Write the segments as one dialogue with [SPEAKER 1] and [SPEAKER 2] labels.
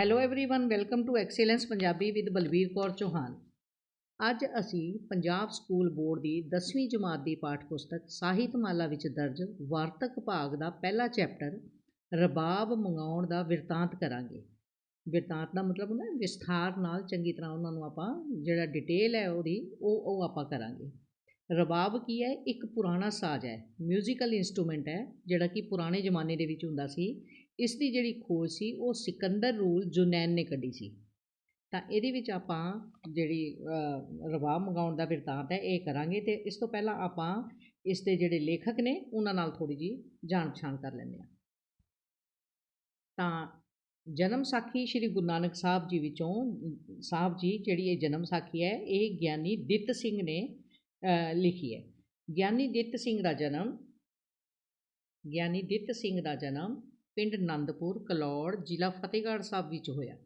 [SPEAKER 1] hello everyone welcome to excellence Punjabi with Balbir Kaur Chauhan ਅੱਜ ਅਸੀਂ Punjab school board ਦੀ 10ਵੀਂ ਜਮਾਤ ਦੀ ਪਾਠ ਪੁਸਤਕ ਸਾਹਿਤਮਾਲਾ ਵਿੱਚ ਦਰਜ ਵਾਰਤਕ ਭਾਗ ਦਾ ਪਹਿਲਾ ਚੈਪਟਰ ਰਬਾਬ ਮੰਗਾਉਣ ਦਾ ਬਿਰਤਾਂਤ ਕਰਾਂਗੇ ਬਿਰਤਾਂਤ ਦਾ ਮਤਲਬ ਹੁੰਦਾ ਹੈ ਵਿਸਥਾਰ ਨਾਲ ਚੰਗੀ ਤਰ੍ਹਾਂ ਉਹਨਾਂ ਨੂੰ ਆਪਾਂ ਜਿਹੜਾ ਡਿਟੇਲ ਹੈ ਉਹਦੀ ਉਹ ਉਹ ਆਪਾਂ ਕਰਾਂਗੇ ਰਬਾਬ ਕੀ ਹੈ ਇੱਕ ਪੁਰਾਣਾ ਸਾਜ਼ ਹੈ ਮਿਊਜ਼ੀਕਲ ਇਨਸਟਰੂਮੈਂਟ ਹੈ ਜਿਹੜਾ ਕਿ ਪੁਰਾਣੇ ਜ਼ਮਾਨੇ ਦੇ ਵਿੱਚ ਹੁੰਦਾ ਸੀ ਇਸ ਦੀ ਜਿਹੜੀ ਖੋਜ ਸੀ, ਉਹ ਸਿਕੰਦਰ ਰੂਲ ਜੁਨੈਨ ਨੇ ਕੱਢੀ ਸੀ। ਤਾਂ ਇਹਦੇ ਵਿੱਚ ਆਪਾਂ ਜਿਹੜੀ ਰਵਾ ਰਬਾਬ ਮੰਗਾਉਣ ਦਾ ਬਿਰਤਾਂਤ ਹੈ, ਇਹ ਕਰਾਂਗੇ ਤੇ ਇਸ ਤੋਂ ਪਹਿਲਾਂ ਆਪਾਂ ਇਸ ਦੇ ਜਿਹੜੇ ਲੇਖਕ ਨੇ, ਉਹਨਾਂ ਨਾਲ ਥੋੜੀ ਜੀ ਜਾਣ ਪਛਾਣ ਕਰ ਲੈਂਦੇ ਹਾਂ। ਤਾਂ ਜਨਮ ਸਾਖੀ ਸ੍ਰੀ ਗੁਰੂ ਨਾਨਕ ਸਾਹਿਬ ਜੀ ਵਿੱਚੋਂ, ਸਾਹਿਬ ਜੀ, ਜਿਹੜੀ ਇਹ ਜਨਮ ਸਾਖੀ ਹੈ, ਇਹ ਗਿਆਨੀ ਦਿੱਤ ਸਿੰਘ ਨੇ ਲਿਖੀ ਹੈ। ਗਿਆਨੀ ਦਿੱਤ ਸਿੰਘ ਦਾ ਜਨਮ, ਗਿਆਨੀ ਦਿੱਤ ਸਿੰਘ ਦਾ ਜਨਮ ਪਿੰਡ ਨੰਦਪੁਰ, ਕਲੌੜ ਜ਼ਿਲ੍ਹਾ ਫਤਿਹਗੜ੍ਹ ਸਾਹਿਬ ਵਿੱਚ ਹੋਇਆ।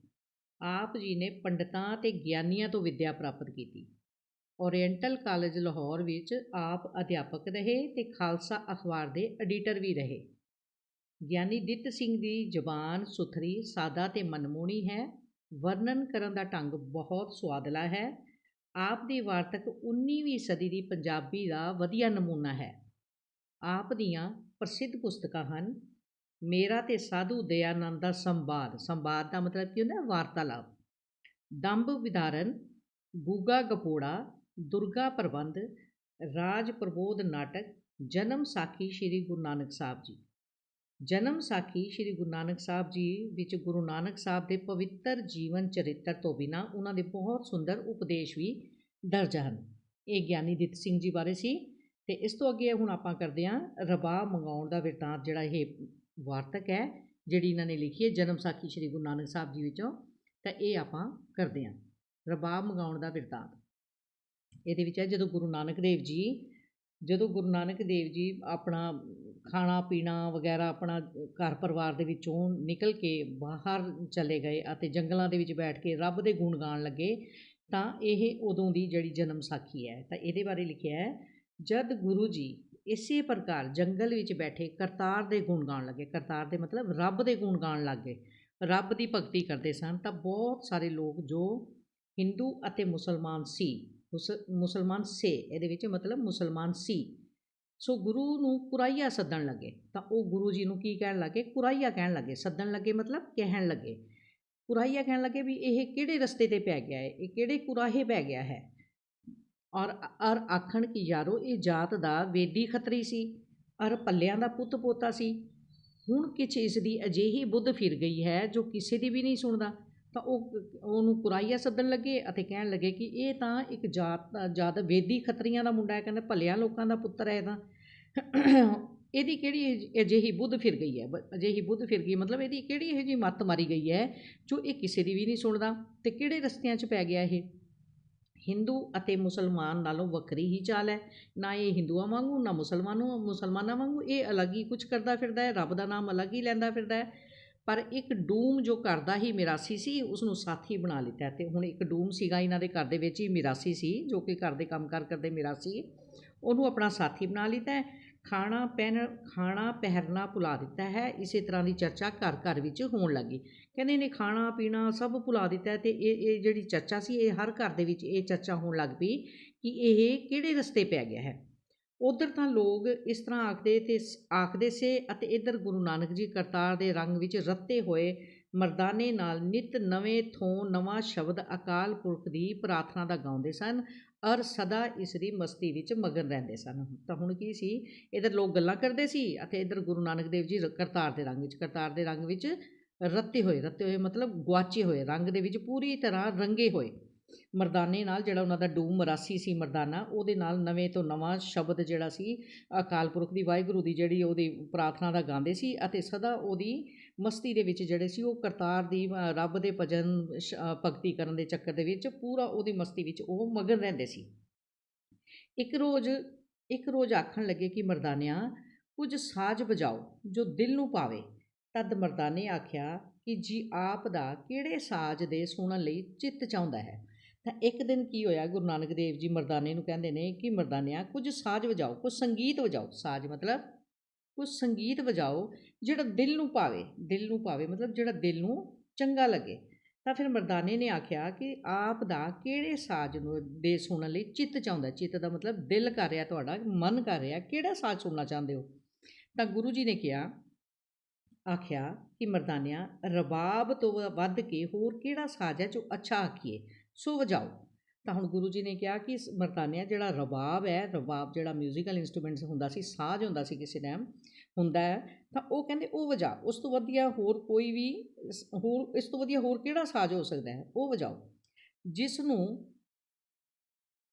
[SPEAKER 1] ਆਪ ਜੀ ਨੇ ਪੰਡਤਾਂ ਤੇ ਗਿਆਨੀਆਂ ਤੋਂ ਵਿੱਦਿਆ ਪ੍ਰਾਪਤ ਕੀਤੀ। ਓਰੀਐਂਟਲ ਕਾਲਜ ਲਾਹੌਰ ਵਿੱਚ ਆਪ ਅਧਿਆਪਕ ਰਹੇ ਤੇ ਖਾਲਸਾ ਅਖਬਾਰ ਦੇ ਐਡੀਟਰ ਵੀ ਰਹੇ। ਗਿਆਨੀ ਦਿੱਤ ਸਿੰਘ ਦੀ ਜ਼ਬਾਨ ਸੁਥਰੀ, ਸਾਦਾ ਤੇ ਮਨਮੋਹਣੀ ਹੈ। ਵਰਣਨ ਕਰਨ ਦਾ ਢੰਗ ਬਹੁਤ ਸੁਆਦਲਾ ਹੈ। ਆਪ ਦੀ ਵਾਰਤਕ 19ਵੀਂ ਸਦੀ ਦੀ ਪੰਜਾਬੀ ਦਾ ਵਧੀਆ ਨਮੂਨਾ ਹੈ। ਆਪ ਦੀਆਂ ਪ੍ਰਸਿੱਧ ਪੁਸਤਕਾਂ ਹਨ ਮੇਰਾ ਤੇ ਸਾਧੂ ਦਇਆਨੰਦ ਦਾ ਸੰਵਾਦ ਸੰਵਾਦ ਦਾ ਮਤਲਬ ਕੀ ਹੁੰਦਾ ਵਾਰਤਾਲਾਪ। ਦੰਭ ਵਿਧਾਰਨ ਗੂਗਾ ਗਪੋੜਾ, ਦੁਰਗਾ ਪ੍ਰਬੰਧ, ਰਾਜ ਪ੍ਰਬੋਧ ਨਾਟਕ, ਜਨਮ ਸਾਖੀ ਸ੍ਰੀ ਗੁਰੂ ਨਾਨਕ ਸਾਹਿਬ ਜੀ। ਜਨਮ ਸਾਖੀ ਸ੍ਰੀ ਗੁਰੂ ਨਾਨਕ ਸਾਹਿਬ ਜੀ ਵਿੱਚ ਗੁਰੂ ਨਾਨਕ ਸਾਹਿਬ ਦੇ ਪਵਿੱਤਰ ਜੀਵਨ ਚਰਿੱਤਰ ਤੋਂ ਬਿਨਾ ਉਹਨਾਂ ਦੇ ਬਹੁਤ ਸੁੰਦਰ ਉਪਦੇਸ਼ ਵੀ ਦਰਜ ਹਨ। ਇਹ ਗਿਆਨੀ ਦਿੱਤ ਸਿੰਘ ਜੀ ਬਾਰੇ ਸੀ। ਤੇ ਇਸ ਤੋਂ ਅੱਗੇ ਹੁਣ ਆਪਾਂ ਕਰਦੇ ਹਾਂ ਰਬਾਬ ਮੰਗਾਉਣ ਦਾ ਬਿਰਤਾਂਤ ਜਿਹੜਾ ਇਹ ਵਾਰਤਕ ਹੈ, ਜਿਹੜੀ ਇਹਨਾਂ ਨੇ ਲਿਖੀ ਹੈ, ਜਨਮ ਸਾਖੀ ਸ੍ਰੀ ਗੁਰੂ ਨਾਨਕ ਸਾਹਿਬ ਜੀ ਵਿੱਚੋਂ, ਤਾਂ ਇਹ ਆਪਾਂ ਕਰਦੇ ਹਾਂ। ਰਬਾਬ ਮੰਗਾਉਣ ਦਾ ਬਿਰਤਾਂਤ। ਇਹਦੇ ਵਿੱਚ ਹੈ, ਜਦੋਂ ਗੁਰੂ ਨਾਨਕ ਦੇਵ ਜੀ, ਜਦੋਂ ਗੁਰੂ ਨਾਨਕ ਦੇਵ ਜੀ ਆਪਣਾ ਖਾਣਾ, ਪੀਣਾ ਵਗੈਰਾ ਆਪਣਾ ਘਰ ਪਰਿਵਾਰ ਦੇ ਵਿੱਚੋਂ ਨਿਕਲ ਕੇ ਬਾਹਰ ਚਲੇ ਗਏ ਅਤੇ ਜੰਗਲਾਂ ਦੇ ਵਿੱਚ ਬੈਠ ਕੇ ਰੱਬ ਦੇ ਗੁਣ ਗਾਉਣ ਲੱਗੇ, ਤਾਂ ਇਹ ਉਦੋਂ ਦੀ ਜਿਹੜੀ ਜਨਮ ਸਾਖੀ ਹੈ, ਤਾਂ ਇਹਦੇ ਬਾਰੇ ਲਿਖਿਆ ਹੈ, ਜਦ ਗੁਰੂ ਜੀ ਇਸੇ ਪ੍ਰਕਾਰ ਜੰਗਲ ਵਿੱਚ ਬੈਠੇ ਕਰਤਾਰ ਦੇ ਗੁਣ ਗਾਉਣ ਲੱਗੇ। ਕਰਤਾਰ ਦੇ ਮਤਲਬ ਰੱਬ ਦੇ ਗੁਣ ਗਾਉਣ ਲੱਗੇ। ਰੱਬ ਦੀ ਭਗਤੀ ਕਰਦੇ ਸਨ ਤਾਂ ਬਹੁਤ ਸਾਰੇ ਲੋਕ ਜੋ ਹਿੰਦੂ ਅਤੇ ਮੁਸਲਮਾਨ ਸੀ, ਮੁਸ- ਮੁਸਲਮਾਨ ਸੇ, ਇਹਦੇ ਵਿੱਚ ਮਤਲਬ ਮੁਸਲਮਾਨ ਸੀ। ਸੋ ਗੁਰੂ ਨੂੰ ਕੁਰਾਈਆ ਸੱਦਣ ਲੱਗੇ। ਤਾਂ ਉਹ ਗੁਰੂ ਜੀ ਨੂੰ ਕੀ ਕਹਿਣ ਲੱਗੇ? ਕੁਰਾਈਆ ਕਹਿਣ ਲੱਗੇ। ਸੱਦਣ ਲੱਗੇ ਮਤਲਬ ਕਹਿਣ ਲੱਗੇ। ਕੁਰਾਈਆ ਕਹਿਣ ਲੱਗੇ ਵੀ ਇਹ ਕਿਹੜੇ ਰਸਤੇ ਤੇ ਪੈ ਗਿਆ ਹੈ? ਇਹ ਕਿਹੜੇ ਕੁਰਾਹੇ ਪੈ ਗਿਆ ਹੈ? ਔਰ ਔਰ ਆਖਣ ਕਿ ਯਾਰੋ, ਇਹ ਜਾਤ ਦਾ ਵੇਦੀ ਖੱਤਰੀ ਸੀ, ਔਰ ਪੱਲਿਆਂ ਦਾ ਪੁੱਤ ਪੋਤਾ ਸੀ। ਹੁਣ ਕਿਛ ਇਸ ਦੀ ਅਜਿਹੀ ਬੁੱਧ ਫਿਰ ਗਈ ਹੈ ਜੋ ਕਿਸੇ ਦੀ ਵੀ ਨਹੀਂ ਸੁਣਦਾ। ਤਾਂ ਉਹ, ਉਹਨੂੰ ਕੁਰਾਈਆ ਸੱਦਣ ਲੱਗੇ ਅਤੇ ਕਹਿਣ ਲੱਗੇ ਕਿ ਇਹ ਤਾਂ ਇੱਕ ਜਾਤ ਜਾਤ ਵੇਦੀ ਖੱਤਰੀਆਂ ਦਾ ਮੁੰਡਾ ਹੈ, ਕਹਿੰਦੇ ਭਲਿਆਂ ਲੋਕਾਂ ਦਾ ਪੁੱਤਰ ਹੈ ਇਹਦਾ ਇਹਦੀ ਕਿਹੜੀ ਅਜਿਹੀ ਬੁੱਧ ਫਿਰ ਗਈ ਹੈ? ਬ- ਅਜਿਹੀ ਬੁੱਧ ਫਿਰ ਗਈ, ਮਤਲਬ ਇਹਦੀ ਕਿਹੜੀ ਇਹੋ ਜਿਹੀ ਮੱਤ ਮਾਰੀ ਗਈ ਹੈ ਜੋ ਇਹ ਕਿਸੇ ਦੀ ਵੀ ਨਹੀਂ ਸੁਣਦਾ? ਤੇ ਕਿਹੜੇ ਰਸਤਿਆਂ 'ਚ ਪੈ ਗਿਆ ਇਹ? ਹਿੰਦੂ ਅਤੇ ਮੁਸਲਮਾਨ ਨਾਲੋਂ ਵੱਖਰੀ ਹੀ ਚਾਲ ਹੈ। ਨਾ ਇਹ ਹਿੰਦੂਆਂ ਵਾਂਗੂ, ਨਾ ਮੁਸਲਮਾਨੋਂ, ਮੁਸਲਮਾਨਾਂ ਵਾਂਗੂ ਇਹ ਅਲੱਗ ਹੀ ਕੁਝ ਕਰਦਾ ਫਿਰਦਾ ਹੈ, ਰੱਬ ਦਾ ਨਾਮ ਅਲੱਗ ਹੀ ਲੈਂਦਾ ਫਿਰਦਾ ਹੈ। ਪਰ ਇੱਕ ਡੂਮ ਜੋ ਘਰ ਦਾ ਹੀ ਮਿਰਾਸੀ ਸੀ ਉਸ ਨੂੰ ਸਾਥੀ ਬਣਾ ਲਿੱਤਾ ਤੇ ਹੁਣ ਇੱਕ ਡੂਮ ਸੀਗਾ ਇਹਨਾਂ ਦੇ ਘਰ ਦੇ ਵਿੱਚ ਹੀ ਮਿਰਾਸੀ ਸੀ, ਜੋ ਕਿ ਘਰ ਦੇ ਕੰਮਕਾਰ ਕਰਦੇ ਮਿਰਾਸੀ ਉਹਨੂੰ ਆਪਣਾ ਸਾਥੀ ਬਣਾ ਲਿੱਤਾ ਖਾਣਾ ਪਹਿਨ, ਖਾਣਾ ਪਹਿਰਨਾ ਭੁਲਾ ਦਿੱਤਾ ਹੈ। ਇਸੇ ਤਰ੍ਹਾਂ ਦੀ ਚਰਚਾ ਘਰ ਘਰ ਵਿੱਚ ਹੋਣ ਲੱਗੀ। ਕਹਿੰਦੇ ਇਹਨੇ ਖਾਣਾ ਪੀਣਾ ਸਭ ਭੁਲਾ ਦਿੱਤਾ ਅਤੇ ਇਹ ਇਹ ਜਿਹੜੀ ਚਰਚਾ ਸੀ, ਇਹ ਹਰ ਘਰ ਦੇ ਵਿੱਚ ਇਹ ਚਰਚਾ ਹੋਣ ਲੱਗ ਪਈ ਕਿ ਇਹ ਕਿਹੜੇ ਰਸਤੇ ਪੈ ਗਿਆ ਹੈ। ਉਧਰ ਤਾਂ ਲੋਕ ਇਸ ਤਰ੍ਹਾਂ ਆਖਦੇ ਤੇ ਆਖਦੇ ਸੇ ਅਤੇ ਇੱਧਰ ਗੁਰੂ ਨਾਨਕ ਜੀ ਕਰਤਾਰ ਦੇ ਰੰਗ ਵਿੱਚ ਰੱਤੇ ਹੋਏ ਮਰਦਾਨੇ ਨਾਲ ਨਿਤ ਨਵੇਂ ਥੋਂ ਨਵਾਂ ਸ਼ਬਦ ਅਕਾਲ ਪੁਰਖ ਦੀ ਪ੍ਰਾਰਥਨਾ ਦਾ ਗਾਉਂਦੇ ਸਨ। ਔਰ ਸਦਾ ਇਸ ਦੀ ਮਸਤੀ ਵਿੱਚ ਮਗਨ ਰਹਿੰਦੇ ਸਨ। ਤਾਂ ਹੁਣ ਕੀ ਸੀ? ਇੱਧਰ ਲੋਕ ਗੱਲਾਂ ਕਰਦੇ ਸੀ ਅਤੇ ਇੱਧਰ ਗੁਰੂ ਨਾਨਕ ਦੇਵ ਜੀ ਰ- ਕਰਤਾਰ ਦੇ ਰੰਗ ਵਿੱਚ, ਕਰਤਾਰ ਦੇ ਰੰਗ ਵਿੱਚ ਰੱਤੇ ਹੋਏ ਰੱਤੇ ਹੋਏ ਮਤਲਬ ਗੁਆਚੇ ਹੋਏ, ਰੰਗ ਦੇ ਵਿੱਚ ਪੂਰੀ ਤਰ੍ਹਾਂ ਰੰਗੇ ਹੋਏ। ਮਰਦਾਨੇ ਨਾਲ ਜਿਹੜਾ ਉਹਨਾਂ ਦਾ ਡੂਮ ਮਰਾਸੀ ਸੀ ਮਰਦਾਨਾ, ਉਹਦੇ ਨਾਲ ਨਵੇਂ ਤੋਂ ਨਵਾਂ ਸ਼ਬਦ ਜਿਹੜਾ ਸੀ ਅਕਾਲ ਪੁਰਖ ਦੀ ਵਾਹਿਗੁਰੂ ਦੀ ਜਿਹੜੀ ਉਹਦੀ ਪ੍ਰਾਰਥਨਾ ਦਾ ਗਾਉਂਦੇ ਸੀ ਅਤੇ ਸਦਾ ਉਹਦੀ ਮਸਤੀ ਦੇ ਵਿੱਚ ਜਿਹੜੇ ਸੀ, ਉਹ ਕਰਤਾਰ ਦੀ ਰੱਬ ਦੇ ਭਜਨ, ਸ਼- ਭਗਤੀ ਕਰਨ ਦੇ ਚੱਕਰ ਦੇ ਵਿੱਚ ਪੂਰਾ ਉਹਦੀ ਮਸਤੀ ਵਿੱਚ ਉਹ ਮਗਨ ਰਹਿੰਦੇ ਸੀ। ਇੱਕ ਰੋਜ਼ ਇੱਕ ਰੋਜ਼ ਆਖਣ ਲੱਗੇ ਕਿ ਮਰਦਾਨਿਆਂ, ਕੁਝ ਸਾਜ਼ ਵਜਾਓ ਜੋ ਦਿਲ ਨੂੰ ਪਾਵੇ। ਤਦ ਮਰਦਾਨੇ ਆਖਿਆ ਕਿ ਜੀ ਆਪ ਦਾ ਕਿਹੜੇ ਸਾਜ਼ ਦੇ ਸੁਣਨ ਲਈ ਚਿੱਤ ਚਾਹੁੰਦਾ ਹੈ? ਤਾਂ ਇੱਕ ਦਿਨ ਕੀ ਹੋਇਆ, ਗੁਰੂ ਨਾਨਕ ਦੇਵ ਜੀ ਮਰਦਾਨੇ ਨੂੰ ਕਹਿੰਦੇ ਨੇ ਕਿ ਮਰਦਾਨਿਆਂ, ਕੁਝ ਸਾਜ਼ ਵਜਾਓ, ਕੁਝ ਸੰਗੀਤ ਵਜਾਓ। ਸਾਜ਼ ਮਤਲਬ ਕੁਝ ਸੰਗੀਤ ਵਜਾਓ ਜਿਹੜਾ ਦਿਲ ਨੂੰ ਭਾਵੇ, ਦਿਲ ਨੂੰ ਭਾਵੇ, ਮਤਲਬ ਜਿਹੜਾ ਦਿਲ ਨੂੰ ਚੰਗਾ ਲੱਗੇ। ਤਾਂ ਫਿਰ ਮਰਦਾਨੇ ਨੇ ਆਖਿਆ ਕਿ ਆਪ ਦਾ ਕਿਹੜੇ ਸਾਜ਼ ਨੂੰ ਦੇ ਸੁਣਨ ਲਈ ਚਿੱਤ ਚਾਹੁੰਦਾ ਚਿੱਤ ਦਾ ਮਤਲਬ ਦਿਲ ਕਰ ਰਿਹਾ ਤੁਹਾਡਾ, ਮਨ ਕਰ ਰਿਹਾ, ਕਿਹੜਾ ਸਾਜ਼ ਸੁਣਨਾ ਚਾਹੁੰਦੇ ਹੋ? ਤਾਂ ਗੁਰੂ ਜੀ ਨੇ ਕਿਹਾ, ਆਖਿਆ ਕਿ ਮਰਦਾਨਿਆਂ, ਰਬਾਬ ਤੋਂ ਵੱਧ ਕੇ ਹੋਰ ਕਿਹੜਾ ਸਾਜ਼ ਹੈ ਜੋ ਅੱਛਾ ਆਖੀਏ? ਸੋ ਵਜਾਓ। ਤਾਂ ਹੁਣ ਗੁਰੂ ਜੀ ਨੇ ਕਿਹਾ ਕਿ ਮਰਦਾਨਿਆਂ ਜਿਹੜਾ ਰਬਾਬ ਹੈ, ਰਬਾਬ ਜਿਹੜਾ ਮਿਊਜ਼ੀਕਲ ਇਨਸਟਰੂਮੈਂਟਸ ਹੁੰਦਾ ਸੀ, ਸਾਜ਼ ਹੁੰਦਾ ਸੀ ਕਿਸੇ ਟਾਈਮ ਹੁੰਦਾ ਹੈ, ਤਾਂ ਉਹ ਕਹਿੰਦੇ ਉਹ ਵਜਾ ਉਸ ਤੋਂ ਵਧੀਆ ਹੋਰ ਕੋਈ ਵੀ ਹੋਰ, ਇਸ ਤੋਂ ਵਧੀਆ ਹੋਰ ਕਿਹੜਾ ਸਾਜ਼ ਹੋ ਸਕਦਾ ਹੈ? ਉਹ ਵਜਾਓ। ਜਿਸ ਨੂੰ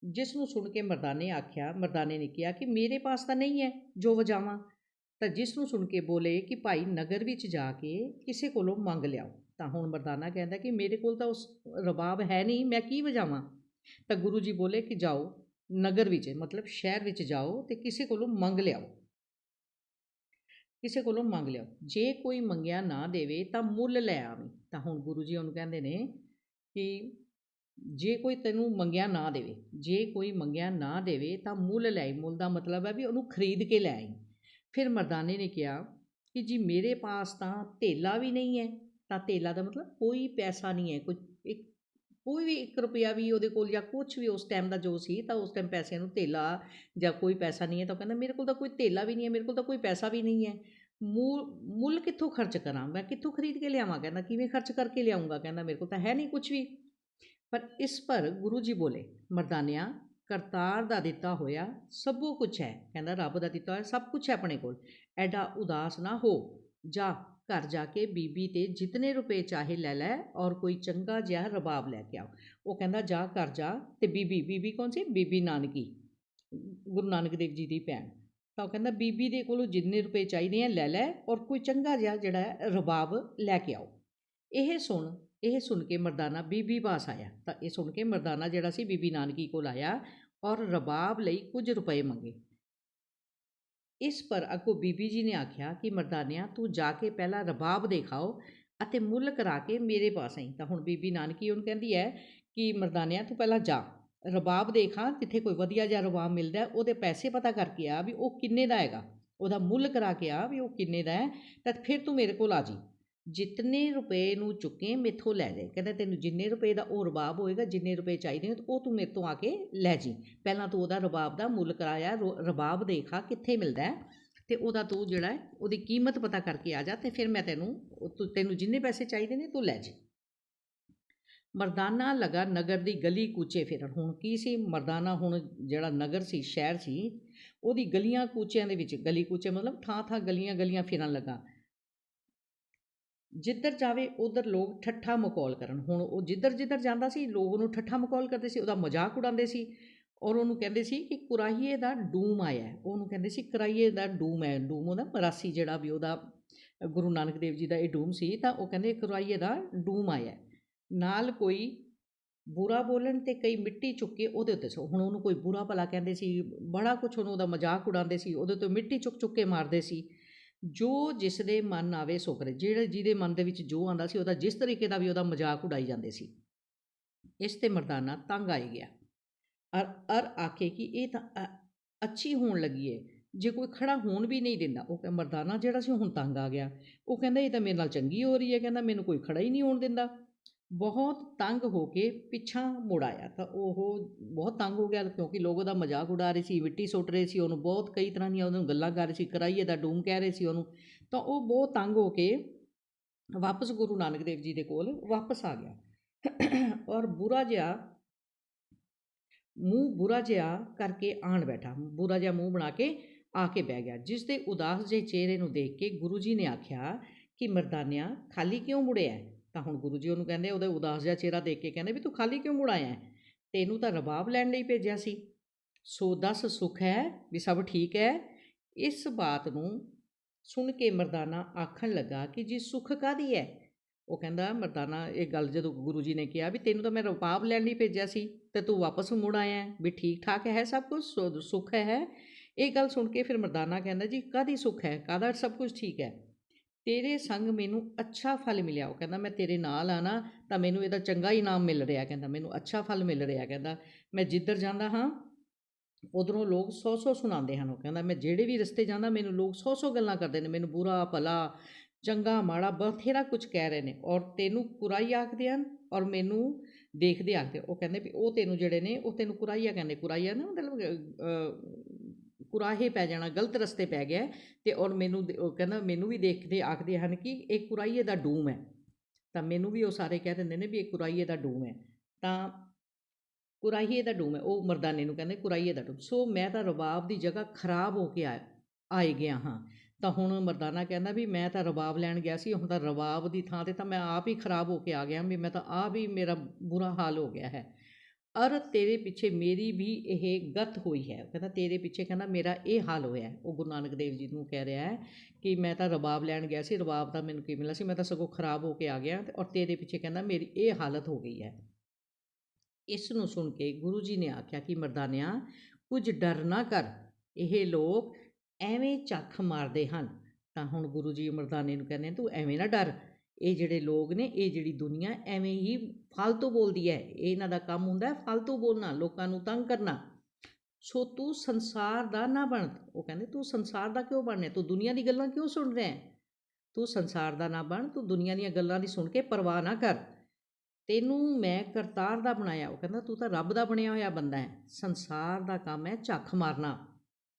[SPEAKER 1] ਜਿਸ ਨੂੰ ਸੁਣ ਕੇ ਮਰਦਾਨੇ ਆਖਿਆ, ਮਰਦਾਨੇ ਨੇ ਕਿਹਾ ਕਿ ਮੇਰੇ ਪਾਸ ਤਾਂ ਨਹੀਂ ਹੈ, ਜੋ ਵਜਾਵਾਂ। ਤਾਂ ਜਿਸ ਨੂੰ ਸੁਣ ਕੇ ਬੋਲੇ ਕਿ ਭਾਈ ਨਗਰ ਵਿੱਚ ਜਾ ਕੇ ਕਿਸੇ ਕੋਲੋਂ ਮੰਗ ਲਿਆਓ, ਤਾਂ ਹੁਣ ਮਰਦਾਨਾ ਕਹਿੰਦਾ ਕਿ ਮੇਰੇ ਕੋਲ ਤਾਂ ਉਸ ਰਬਾਬ ਹੈ ਨਹੀਂ, ਮੈਂ ਕੀ ਵਜਾਵਾਂ? ਤਾਂ ਗੁਰੂ ਜੀ ਬੋਲੇ ਕਿ ਜਾਓ, ਨਗਰ ਵਿੱਚ, ਮਤਲਬ ਸ਼ਹਿਰ ਵਿੱਚ ਜਾਓ ਤੇ ਕਿਸੇ ਕੋਲੋਂ ਮੰਗ ਲਿਆਓ। ਕਿਸੇ ਕੋਲੋਂ ਮੰਗ ਲਿਆਓ। ਜੇ ਕੋਈ ਮੰਗਿਆ ਨਾ ਦੇਵੇ ਤਾਂ ਮੁੱਲ ਲੈ ਆਵੀਂ। ਤਾਂ ਹੁਣ ਗੁਰੂ ਜੀ ਉਹਨੂੰ ਕਹਿੰਦੇ ਨੇ ਕਿ ਜੇ ਕੋਈ ਤੈਨੂੰ ਮੰਗਿਆ ਨਾ ਦੇਵੇ, ਜੇ ਕੋਈ ਮੰਗਿਆ ਨਾ ਦੇਵੇ ਤਾਂ ਮੁੱਲ ਲੈ ਆਈ। ਮੁੱਲ ਦਾ ਮਤਲਬ ਹੈ ਵੀ ਉਹਨੂੰ ਖਰੀਦ ਕੇ ਲੈ ਆਈ। ਫਿਰ ਮਰਦਾਨੇ ਨੇ ਕਿਹਾ ਕਿ ਜੀ ਮੇਰੇ ਪਾਸ ਤਾਂ ਧੇਲਾ ਵੀ ਨਹੀਂ ਹੈ। ਤਾਂ ਧੇਲਾ ਦਾ ਮਤਲਬ ਕੋਈ ਪੈਸਾ ਨਹੀਂ ਹੈ, ਕੋਈ ਕੋਈ ਵੀ 1 ਰੁਪਿਆ ਵੀ ਉਹਦੇ ਕੋਲ ਜਾਂ ਕੁਝ ਵੀ ਉਸ ਟਾਈਮ ਦਾ ਜੋ ਸੀ, ਤਾਂ ਉਸ ਟਾਈਮ ਪੈਸਿਆਂ ਨੂੰ ਧੇਲਾ ਜਾਂ ਕੋਈ ਪੈਸਾ ਨਹੀਂ ਹੈ, ਤਾਂ ਉਹ ਕਹਿੰਦਾ, ਮੇਰੇ ਕੋਲ ਤਾਂ ਕੋਈ ਧੇਲਾ ਵੀ ਨਹੀਂ ਹੈ, ਮੇਰੇ ਕੋਲ ਤਾਂ ਕੋਈ ਪੈਸਾ ਵੀ ਨਹੀਂ ਹੈ। ਮੁੱਲ ਮੁੱਲ ਕਿੱਥੋਂ ਖਰਚ ਕਰਾਂ? ਮੈਂ ਕਿੱਥੋਂ ਖਰੀਦ ਕੇ ਲਿਆਵਾਂ? ਕਹਿੰਦਾ, ਕਿਵੇਂ ਖਰਚ ਕਰਕੇ ਲਿਆਉਂਗਾ? ਕਹਿੰਦਾ, ਮੇਰੇ ਕੋਲ ਤਾਂ ਹੈ ਨਹੀਂ ਕੁਝ ਵੀ। ਪਰ ਇਸ ਪਰ ਗੁਰੂ ਜੀ ਬੋਲੇ, ਮਰਦਾਨਿਆ, ਕਰਤਾਰ ਦਾ ਦਿੱਤਾ ਹੋਇਆ ਸਭੋ ਕੁਝ ਹੈ। ਕਹਿੰਦਾ, ਰੱਬ ਦਾ ਦਿੱਤਾ ਹੋਇਆ ਸਭ ਕੁਝ ਹੈ ਆਪਣੇ ਕੋਲ। ਐਡਾ ਉਦਾਸ ਨਾ ਹੋ। ਜਾ ਘਰ ਜਾ ਕੇ ਬੀਬੀ ਤੇ ਜਿਤਨੇ ਰੁਪਏ ਚਾਹੇ ਲੈ ਲੈ ਔਰ ਕੋਈ ਚੰਗਾ ਜਿਹਾ ਰਬਾਬ ਲੈ ਕੇ ਆਓ। ਉਹ ਕਹਿੰਦਾ, ਜਾ ਘਰ ਜਾ ਤੇ ਬੀਬੀ ਬੀਬੀ ਕੌਣ ਸੀ? ਬੀਬੀ ਨਾਨਕੀ, ਗੁਰੂ ਨਾਨਕ ਦੇਵ ਜੀ ਦੀ ਭੈਣ। ਤਾਂ ਉਹ ਕਹਿੰਦਾ, ਬੀਬੀ ਦੇ ਕੋਲੋਂ ਜਿੰਨੇ ਰੁਪਏ ਚਾਹੀਦੇ ਆ, ਲੈ ਲੈ ਔਰ ਕੋਈ ਚੰਗਾ ਜਿਹਾ ਜਿਹੜਾ ਰਬਾਬ ਲੈ ਕੇ ਆਓ। ਇਹ ਸੁਣ ਇਹ ਸੁਣ ਕੇ ਮਰਦਾਨਾ ਬੀਬੀ ਪਾਸ ਆਇਆ। ਤਾਂ ਇਹ ਸੁਣ ਕੇ ਮਰਦਾਨਾ ਜਿਹੜਾ ਸੀ ਬੀਬੀ ਨਾਨਕੀ ਕੋਲ ਆਇਆ ਔਰ ਰਬਾਬ ਲਈ ਕੁਝ ਰੁਪਏ ਮੰਗੇ। ਇਸ ਪਰ ਅੱਗੋਂ ਬੀਬੀ ਜੀ ਨੇ ਆਖਿਆ ਕਿ ਮਰਦਾਨਿਆਂ, ਤੂੰ ਜਾ ਕੇ ਪਹਿਲਾਂ ਰਬਾਬ ਦੇਖਾਓ ਅਤੇ ਮੁੱਲ ਕਰਾ ਕੇ ਮੇਰੇ ਪਾਸ ਆਈ। ਤਾਂ ਹੁਣ ਬੀਬੀ ਨਾਨਕੀ ਉਹਨੂੰ ਕਹਿੰਦੀ ਹੈ ਕਿ ਮਰਦਾਨਿਆਂ, ਤੂੰ ਪਹਿਲਾਂ ਜਾ। ਰਬਾਬ ਦੇਖਾਂ ਕਿੱਥੇ ਕੋਈ ਵਧੀਆ ਜਿਹਾ ਰਬਾਬ ਮਿਲਦਾ ਉਹਦੇ ਪੈਸੇ ਪਤਾ ਕਰਕੇ ਆ ਵੀ ਉਹ ਕਿੰਨੇ ਦਾ ਹੈਗਾ। ਉਹਦਾ ਮੁੱਲ ਕਰਾ ਕੇ ਆ ਵੀ ਉਹ ਕਿੰਨੇ ਦਾ ਹੈ ਤਾਂ ਫਿਰ ਤੂੰ ਮੇਰੇ ਕੋਲ ਆ ਜੀ। ਜਿਤਨੇ ਰੁਪਏ ਨੂੰ ਚੁੱਕੇ, ਮੇਥੋਂ ਲੈ ਜਾਏ ਕਹਿੰਦਾ, ਤੈਨੂੰ ਜਿੰਨੇ ਰੁਪਏ ਦਾ ਉਹ ਰਬਾਬ ਹੋਏਗਾ, ਜਿੰਨੇ ਰੁਪਏ ਚਾਹੀਦੇ ਹੋ ਉਹ ਤੂੰ ਮੇਰੇ ਤੋਂ ਆ ਕੇ ਲੈ ਜੀ। ਪਹਿਲਾਂ ਤੂੰ ਉਹਦਾ ਰਬਾਬ ਦਾ ਮੁੱਲ ਕਰਾਇਆ, ਰੋ- ਰਬਾਬ ਦੇਖਾ ਕਿੱਥੇ ਮਿਲਦਾ ਹੈ। ਤੇ ਉਹਦਾ ਤੂੰ ਜਿਹੜਾ ਉਹਦੀ ਕੀਮਤ ਪਤਾ ਕਰਕੇ ਆ ਜਾ ਤੇ ਫਿਰ ਮੈਂ ਤੈਨੂੰ ਤੈਨੂੰ ਜਿੰਨੇ ਪੈਸੇ ਚਾਹੀਦੇ ਨੇ, ਤੂੰ ਲੈ ਜੀ। ਮਰਦਾਨਾ ਲਗਾ ਨਗਰ ਦੀ ਗਲੀ ਕੂਚੇ ਫਿਰਨ। ਹੁਣ ਕੀ ਸੀ? ਮਰਦਾਨਾ ਹੁਣ ਜਿਹੜਾ ਨਗਰ ਸੀ, ਸ਼ਹਿਰ ਸੀ, ਉਹਦੀ ਗਲੀਆਂ ਕੂਚਿਆਂ ਦੇ ਵਿੱਚ, ਗਲੀ ਕੂਚੇ ਮਤਲਬ ਥਾਂ ਥਾਂ ਗਲੀਆਂ ਗਲੀਆਂ ਫਿਰਨ ਲੱਗਾ। ਜਿੱਧਰ ਜਾਵੇ, ਉਧਰ ਲੋਕ ਠੱਠਾ ਮਕੌਲ ਕਰਨ। ਹੁਣ ਉਹ ਜਿੱਧਰ ਜਿੱਧਰ ਜਾਂਦਾ ਸੀ, ਲੋਕ ਉਹਨੂੰ ਠੱਠਾ ਮਕੌਲ ਕਰਦੇ ਸੀ, ਉਹਦਾ ਮਜ਼ਾਕ ਉਡਾਉਂਦੇ ਸੀ ਔਰ ਉਹਨੂੰ ਕਹਿੰਦੇ ਸੀ ਕਿ ਕੁਰਾਹੀਏ ਦਾ ਡੂਮ ਆਇਆ ਉਹਨੂੰ ਕਹਿੰਦੇ ਸੀ ਕਰਾਈਏ ਦਾ ਡੂਮ ਹੈ, ਡੂਮ ਉਹਦਾ ਮਰਾਸੀ ਜਿਹੜਾ ਵੀ ਉਹਦਾ ਗੁਰੂ ਨਾਨਕ ਦੇਵ ਜੀ ਦਾ ਇਹ ਡੂਮ ਸੀ, ਤਾਂ ਉਹ ਕਹਿੰਦੇ ਕੁਰਾਹੀਏ ਦਾ ਡੂਮ ਆਇਆ ਨਾਲ ਕੋਈ ਬੁਰਾ ਬੋਲਣ ਤੇ ਕਈ ਮਿੱਟੀ ਚੁੱਕ ਕੇ ਉਹਦੇ ਉੱਤੇ ਸੋ, ਹੁਣ ਉਹਨੂੰ ਕੋਈ ਬੁਰਾ ਭਲਾ ਕਹਿੰਦੇ ਸੀ, ਬੜਾ ਕੁਝ ਉਹਨੂੰ ਉਹਦਾ ਮਜ਼ਾਕ ਉਡਾਉਂਦੇ ਸੀ, ਉਹਦੇ ਤੋਂ ਮਿੱਟੀ ਚੁੱਕ ਚੁੱਕ ਕੇ ਮਾਰਦੇ ਸੀ। ਜੋ ਜਿਸ ਦੇ ਮਨ ਆਵੇ ਸੋ ਕਰੇ। ਜਿਹੜੇ ਜਿਹਦੇ ਮਨ ਦੇ ਵਿੱਚ ਜੋ ਆਂਦਾ ਸੀ, ਉਹਦਾ ਜਿਸ ਤਰੀਕੇ ਦਾ ਵੀ ਉਹਦਾ ਮਜ਼ਾਕ ਉਡਾਈ ਜਾਂਦੇ ਸੀ। ਇਸ ਤੇ ਮਰਦਾਨਾ ਤੰਗ ਆਈ ਗਿਆ। ਅਰ ਅਰ ਆਖੇ ਕਿ ਇਹ ਤਾਂ ਅੱਛੀ ਹੋਣ ਲੱਗੀ ਏ। ਜੇ ਕੋਈ ਖੜਾ ਹੋਣ ਵੀ ਨਹੀਂ ਦਿੰਦਾ, ਉਹ ਕਹਿੰਦਾ ਮਰਦਾਨਾ ਜਿਹੜਾ ਸੀ ਹੁਣ ਤੰਗ ਆ ਗਿਆ। ਉਹ ਕਹਿੰਦਾ, ਇਹ ਤਾਂ ਮੇਰੇ ਨਾਲ ਚੰਗੀ ਹੋ ਰਹੀ ਹੈ ਕਹਿੰਦਾ, ਮੈਨੂੰ ਕੋਈ ਖੜਾ ਹੀ ਨਹੀਂ ਹੋਣ ਦਿੰਦਾ। ਬਹੁਤ ਤੰਗ ਹੋ ਕੇ ਪਿੱਛਾ ਮੁੜ ਆਇਆ। ਤਾਂ ਉਹ ਬਹੁਤ ਤੰਗ ਹੋ ਗਿਆ ਕਿਉਂਕਿ ਲੋਕ ਉਹਦਾ ਮਜ਼ਾਕ ਉਡਾ ਰਹੇ ਸੀ, ਮਿੱਟੀ ਸੁੱਟ ਰਹੇ ਸੀ ਉਹਨੂੰ, ਬਹੁਤ ਕਈ ਤਰ੍ਹਾਂ ਦੀਆਂ ਉਹਨੂੰ ਗੱਲਾਂ ਕਰ ਰਹੇ ਸੀ ਕਰਾਈਏ ਦਾ ਡੂਮ ਕਹਿ ਰਹੇ ਸੀ ਉਹਨੂੰ। ਤਾਂ ਉਹ ਬਹੁਤ ਤੰਗ ਹੋ ਕੇ ਵਾਪਸ ਗੁਰੂ ਨਾਨਕ ਦੇਵ ਜੀ ਦੇ ਕੋਲ ਵਾਪਸ ਆ ਗਿਆ। ਔਰ ਬੁਰਾ ਜਿਹਾ, ਮੂੰਹ ਬੁਰਾ ਜਿਹਾ ਕਰਕੇ ਆਣ ਬੈਠਾ। ਬੁਰਾ ਜਿਹਾ ਮੂੰਹ ਬਣਾ ਕੇ ਆ ਕੇ ਬਹਿ ਗਿਆ। ਜਿਸ ਦੇ ਉਦਾਸ ਜਿਹੇ ਚਿਹਰੇ ਨੂੰ ਦੇਖ ਕੇ ਗੁਰੂ ਜੀ ਨੇ ਆਖਿਆ ਕਿ ਮਰਦਾਨਿਆ, ਖਾਲੀ ਕਿਉਂ ਮੁੜਿਆ ਤਾਂ ਹੁਣ ਗੁਰੂ ਜੀ ਉਹਨੂੰ ਕਹਿੰਦੇ, ਉਹਦੇ ਉਦਾਸ ਜਿਹਾ ਚਿਹਰਾ ਦੇਖ ਕੇ ਕਹਿੰਦੇ ਵੀ ਤੂੰ ਖਾਲੀ ਕਿਉਂ ਮੁੜ ਆਇਆ ਹੈ? ਤੈਨੂੰ ਤਾਂ ਰਬਾਬ ਲੈਣ ਲਈ ਭੇਜਿਆ ਸੀ। ਸੋ ਦੱਸ ਸੁਖ ਹੈ ਵੀ ਸਭ ਠੀਕ ਹੈ? ਇਸ ਬਾਤ ਨੂੰ ਸੁਣ ਕੇ ਮਰਦਾਨਾ ਆਖਣ ਲੱਗਾ ਕਿ ਜੀ ਸੁਖ ਕਾਦੀ ਹੈ? ਉਹ ਕਹਿੰਦਾ, ਮਰਦਾਨਾ, ਇਹ ਗੱਲ ਜਦੋਂ ਗੁਰੂ ਜੀ ਨੇ ਕਿਹਾ ਵੀ ਤੈਨੂੰ ਤਾਂ ਮੈਂ ਰਬਾਬ ਲੈਣ ਲਈ ਭੇਜਿਆ ਸੀ, ਤੇ ਤੂੰ ਵਾਪਸ ਮੁੜ ਆਇਆ ਵੀ ਠੀਕ ਠਾਕ ਹੈ ਸਭ ਕੁਝ ਸੋ- ਸੁੱਖ ਹੈ? ਇਹ ਗੱਲ ਸੁਣ ਕੇ ਫਿਰ ਮਰਦਾਨਾ ਕਹਿੰਦਾ, ਜੀ ਕਾਦੀ ਸੁੱਖ ਹੈ? ਕਾਦਾ ਸਭ ਕੁਝ ਠੀਕ ਹੈ? ਤੇਰੇ ਸੰਗ ਮੈਨੂੰ ਅੱਛਾ ਫਲ ਮਿਲਿਆ। ਉਹ ਕਹਿੰਦਾ, ਮੈਂ ਤੇਰੇ ਨਾਲ ਆ ਤਾਂ ਮੈਨੂੰ ਇਹਦਾ ਚੰਗਾ ਇਨਾਮ ਮਿਲ ਰਿਹਾ। ਕਹਿੰਦਾ, ਮੈਨੂੰ ਅੱਛਾ ਫਲ ਮਿਲ ਰਿਹਾ। ਕਹਿੰਦਾ, ਮੈਂ ਜਿੱਧਰ ਜਾਂਦਾ ਹਾਂ, ਉਧਰੋਂ ਲੋਕ ਸੌ ਸੌ ਸੁਣਾਉਂਦੇ ਹਨ। ਉਹ ਕਹਿੰਦਾ, ਮੈਂ ਜਿਹੜੇ ਵੀ ਰਸਤੇ ਜਾਂਦਾ, ਮੈਨੂੰ ਲੋਕ ਸੌ ਸੌ ਗੱਲਾਂ ਕਰਦੇ ਨੇ। ਮੈਨੂੰ ਬੁਰਾ, ਭਲਾ, ਚੰਗਾ, ਮਾੜਾ ਬਥੇਰਾ ਕੁਝ ਕਹਿ ਰਹੇ ਨੇ ਔਰ ਤੈਨੂੰ ਕੁਰਾਈ ਆਖਦੇ ਹਨ ਔਰ ਮੈਨੂੰ ਦੇਖਦੇ ਆਖਦੇ ਉਹ ਕਹਿੰਦੇ ਵੀ ਉਹ ਤੈਨੂੰ ਜਿਹੜੇ ਨੇ, ਉਹ ਤੈਨੂੰ ਕੁਰਾਈਆ ਕਹਿੰਦੇ। ਕੁਰਾਈਆ ਨਾ ਮਤਲਬ ਕੁਰਾਹੇ ਪੈ ਜਾਣਾ, ਗਲਤ ਰਸਤੇ ਪੈ ਗਿਆ ਤੇ ਔਰ ਮੈਨੂੰ ਉਹ ਕਹਿੰਦਾ ਮੈਨੂੰ ਵੀ ਦੇਖਦੇ, ਆਖਦੇ ਹਨ ਕਿ ਇਹ ਕੁਰਾਈਏ ਦਾ ਡੂਮ ਹੈ। ਤਾਂ ਮੈਨੂੰ ਵੀ ਉਹ ਸਾਰੇ ਕਹਿ ਦਿੰਦੇ ਨੇ ਵੀ ਇਹ ਕੁਰਾਈਏ ਦਾ ਡੂਮ ਹੈ। ਤਾਂ ਕੁਰਾਈਏ ਦਾ ਡੂਮ ਹੈ, ਉਹ ਮਰਦਾਨੇ ਨੂੰ ਕਹਿੰਦੇ ਕੁਰਾਈਏ ਦਾ ਡੂਮ। ਸੋ ਮੈਂ ਤਾਂ ਰਬਾਬ ਦੀ ਜਗ੍ਹਾ ਖਰਾਬ ਹੋ ਕੇ ਆ, ਆਏ ਗਿਆ ਹਾਂ। ਤਾਂ ਹੁਣ ਮਰਦਾਨਾ ਕਹਿੰਦਾ ਵੀ ਮੈਂ ਤਾਂ ਰਬਾਬ ਲੈਣ ਗਿਆ ਸੀ, ਹੁਣ ਤਾਂ ਰਬਾਬ ਦੀ ਥਾਂ ਤੇ ਤਾਂ ਮੈਂ ਆਪ ਹੀ ਖਰਾਬ ਹੋ ਕੇ ਆ ਗਿਆ ਵੀ ਮੈਂ ਤਾਂ ਆਪ ਹੀ ਮੇਰਾ ਬੁਰਾ ਹਾਲ ਹੋ ਗਿਆ ਹੈ। ਅਰ ਤੇਰੇ ਪਿੱਛੇ ਮੇਰੀ ਵੀ ਇਹ ਗਤ ਹੋਈ ਹੈ। ਕਹਿੰਦਾ, ਤੇਰੇ ਪਿੱਛੇ ਕਹਿੰਦਾ, ਮੇਰਾ ਇਹ ਹਾਲ ਹੋਇਆ ਉਹ ਗੁਰੂ ਨਾਨਕ ਦੇਵ ਜੀ ਨੂੰ ਕਹਿ ਰਿਹਾ ਹੈ ਕਿ ਮੈਂ ਤਾਂ ਰਬਾਬ ਲੈਣ ਗਿਆ ਸੀ। ਰਬਾਬ ਦਾ ਮੈਨੂੰ ਕੀ ਮਿਲਿਆ ਸੀ? ਮੈਂ ਤਾਂ ਸਗੋਂ ਖਰਾਬ ਹੋ ਕੇ ਆ ਗਿਆ ਤੇ ਔਰ ਤੇਰੇ ਪਿੱਛੇ ਕਹਿੰਦਾ, ਮੇਰੀ ਇਹ ਹਾਲਤ ਹੋ ਗਈ ਹੈ। ਇਸ ਨੂੰ ਸੁਣ ਕੇ ਗੁਰੂ ਜੀ ਨੇ ਆਖਿਆ ਕਿ ਮਰਦਾਨਿਆਂ, ਕੁਝ ਡਰ ਨਾ ਕਰ। ਇਹ ਲੋਕ ਐਵੇਂ ਚੱਖ ਮਾਰਦੇ ਹਨ। ਤਾਂ ਹੁਣ ਗੁਰੂ ਜੀ ਮਰਦਾਨੇ ਨੂੰ ਕਹਿੰਦੇ ਤੂੰ ਐਵੇਂ ਨਾ ਡਰ। ਇਹ ਜਿਹੜੇ ਲੋਕ ਨੇ, ਇਹ ਜਿਹੜੀ ਦੁਨੀਆ ਐਵੇਂ ਹੀ ਫालतू ਬੋਲਦੀ ਹੈ ਇਹਨਾਂ ਦਾ ਕੰਮ ਹੁੰਦਾ ਹੈ ਫालतू ਬੋਲਣਾ, ਲੋਕਾਂ ਨੂੰ ਤੰਗ ਕਰਨਾ। ਸੋ ਤੂੰ ਸੰਸਾਰ ਦਾ ਨਾ ਬਣ, ਉਹ ਕਹਿੰਦੇ ਤੂੰ ਸੰਸਾਰ ਦਾ ਕਿਉਂ ਬਣਨੇ ਤੂੰ ਦੁਨੀਆ ਦੀ ਗੱਲਾਂ ਕਿਉਂ ਸੁਣ ਰਿਹਾ ਤੂੰ ਸੰਸਾਰ ਦਾ ਨਾ ਬਣ, ਤੂੰ ਦੁਨੀਆ ਦੀਆਂ ਗੱਲਾਂ ਦੀ ਸੁਣ ਕੇ ਪਰਵਾਹ ਨਾ ਕਰ। ਤੈਨੂੰ ਮੈਂ ਕਰਤਾਰ ਦਾ ਬਣਾਇਆ, ਉਹ ਕਹਿੰਦਾ ਤੂੰ ਤਾਂ ਰੱਬ ਦਾ ਬਣਿਆ ਹੋਇਆ ਬੰਦਾ ਹੈ। ਸੰਸਾਰ ਦਾ ਕੰਮ ਹੈ ਝੱਖ ਮਾਰਨਾ।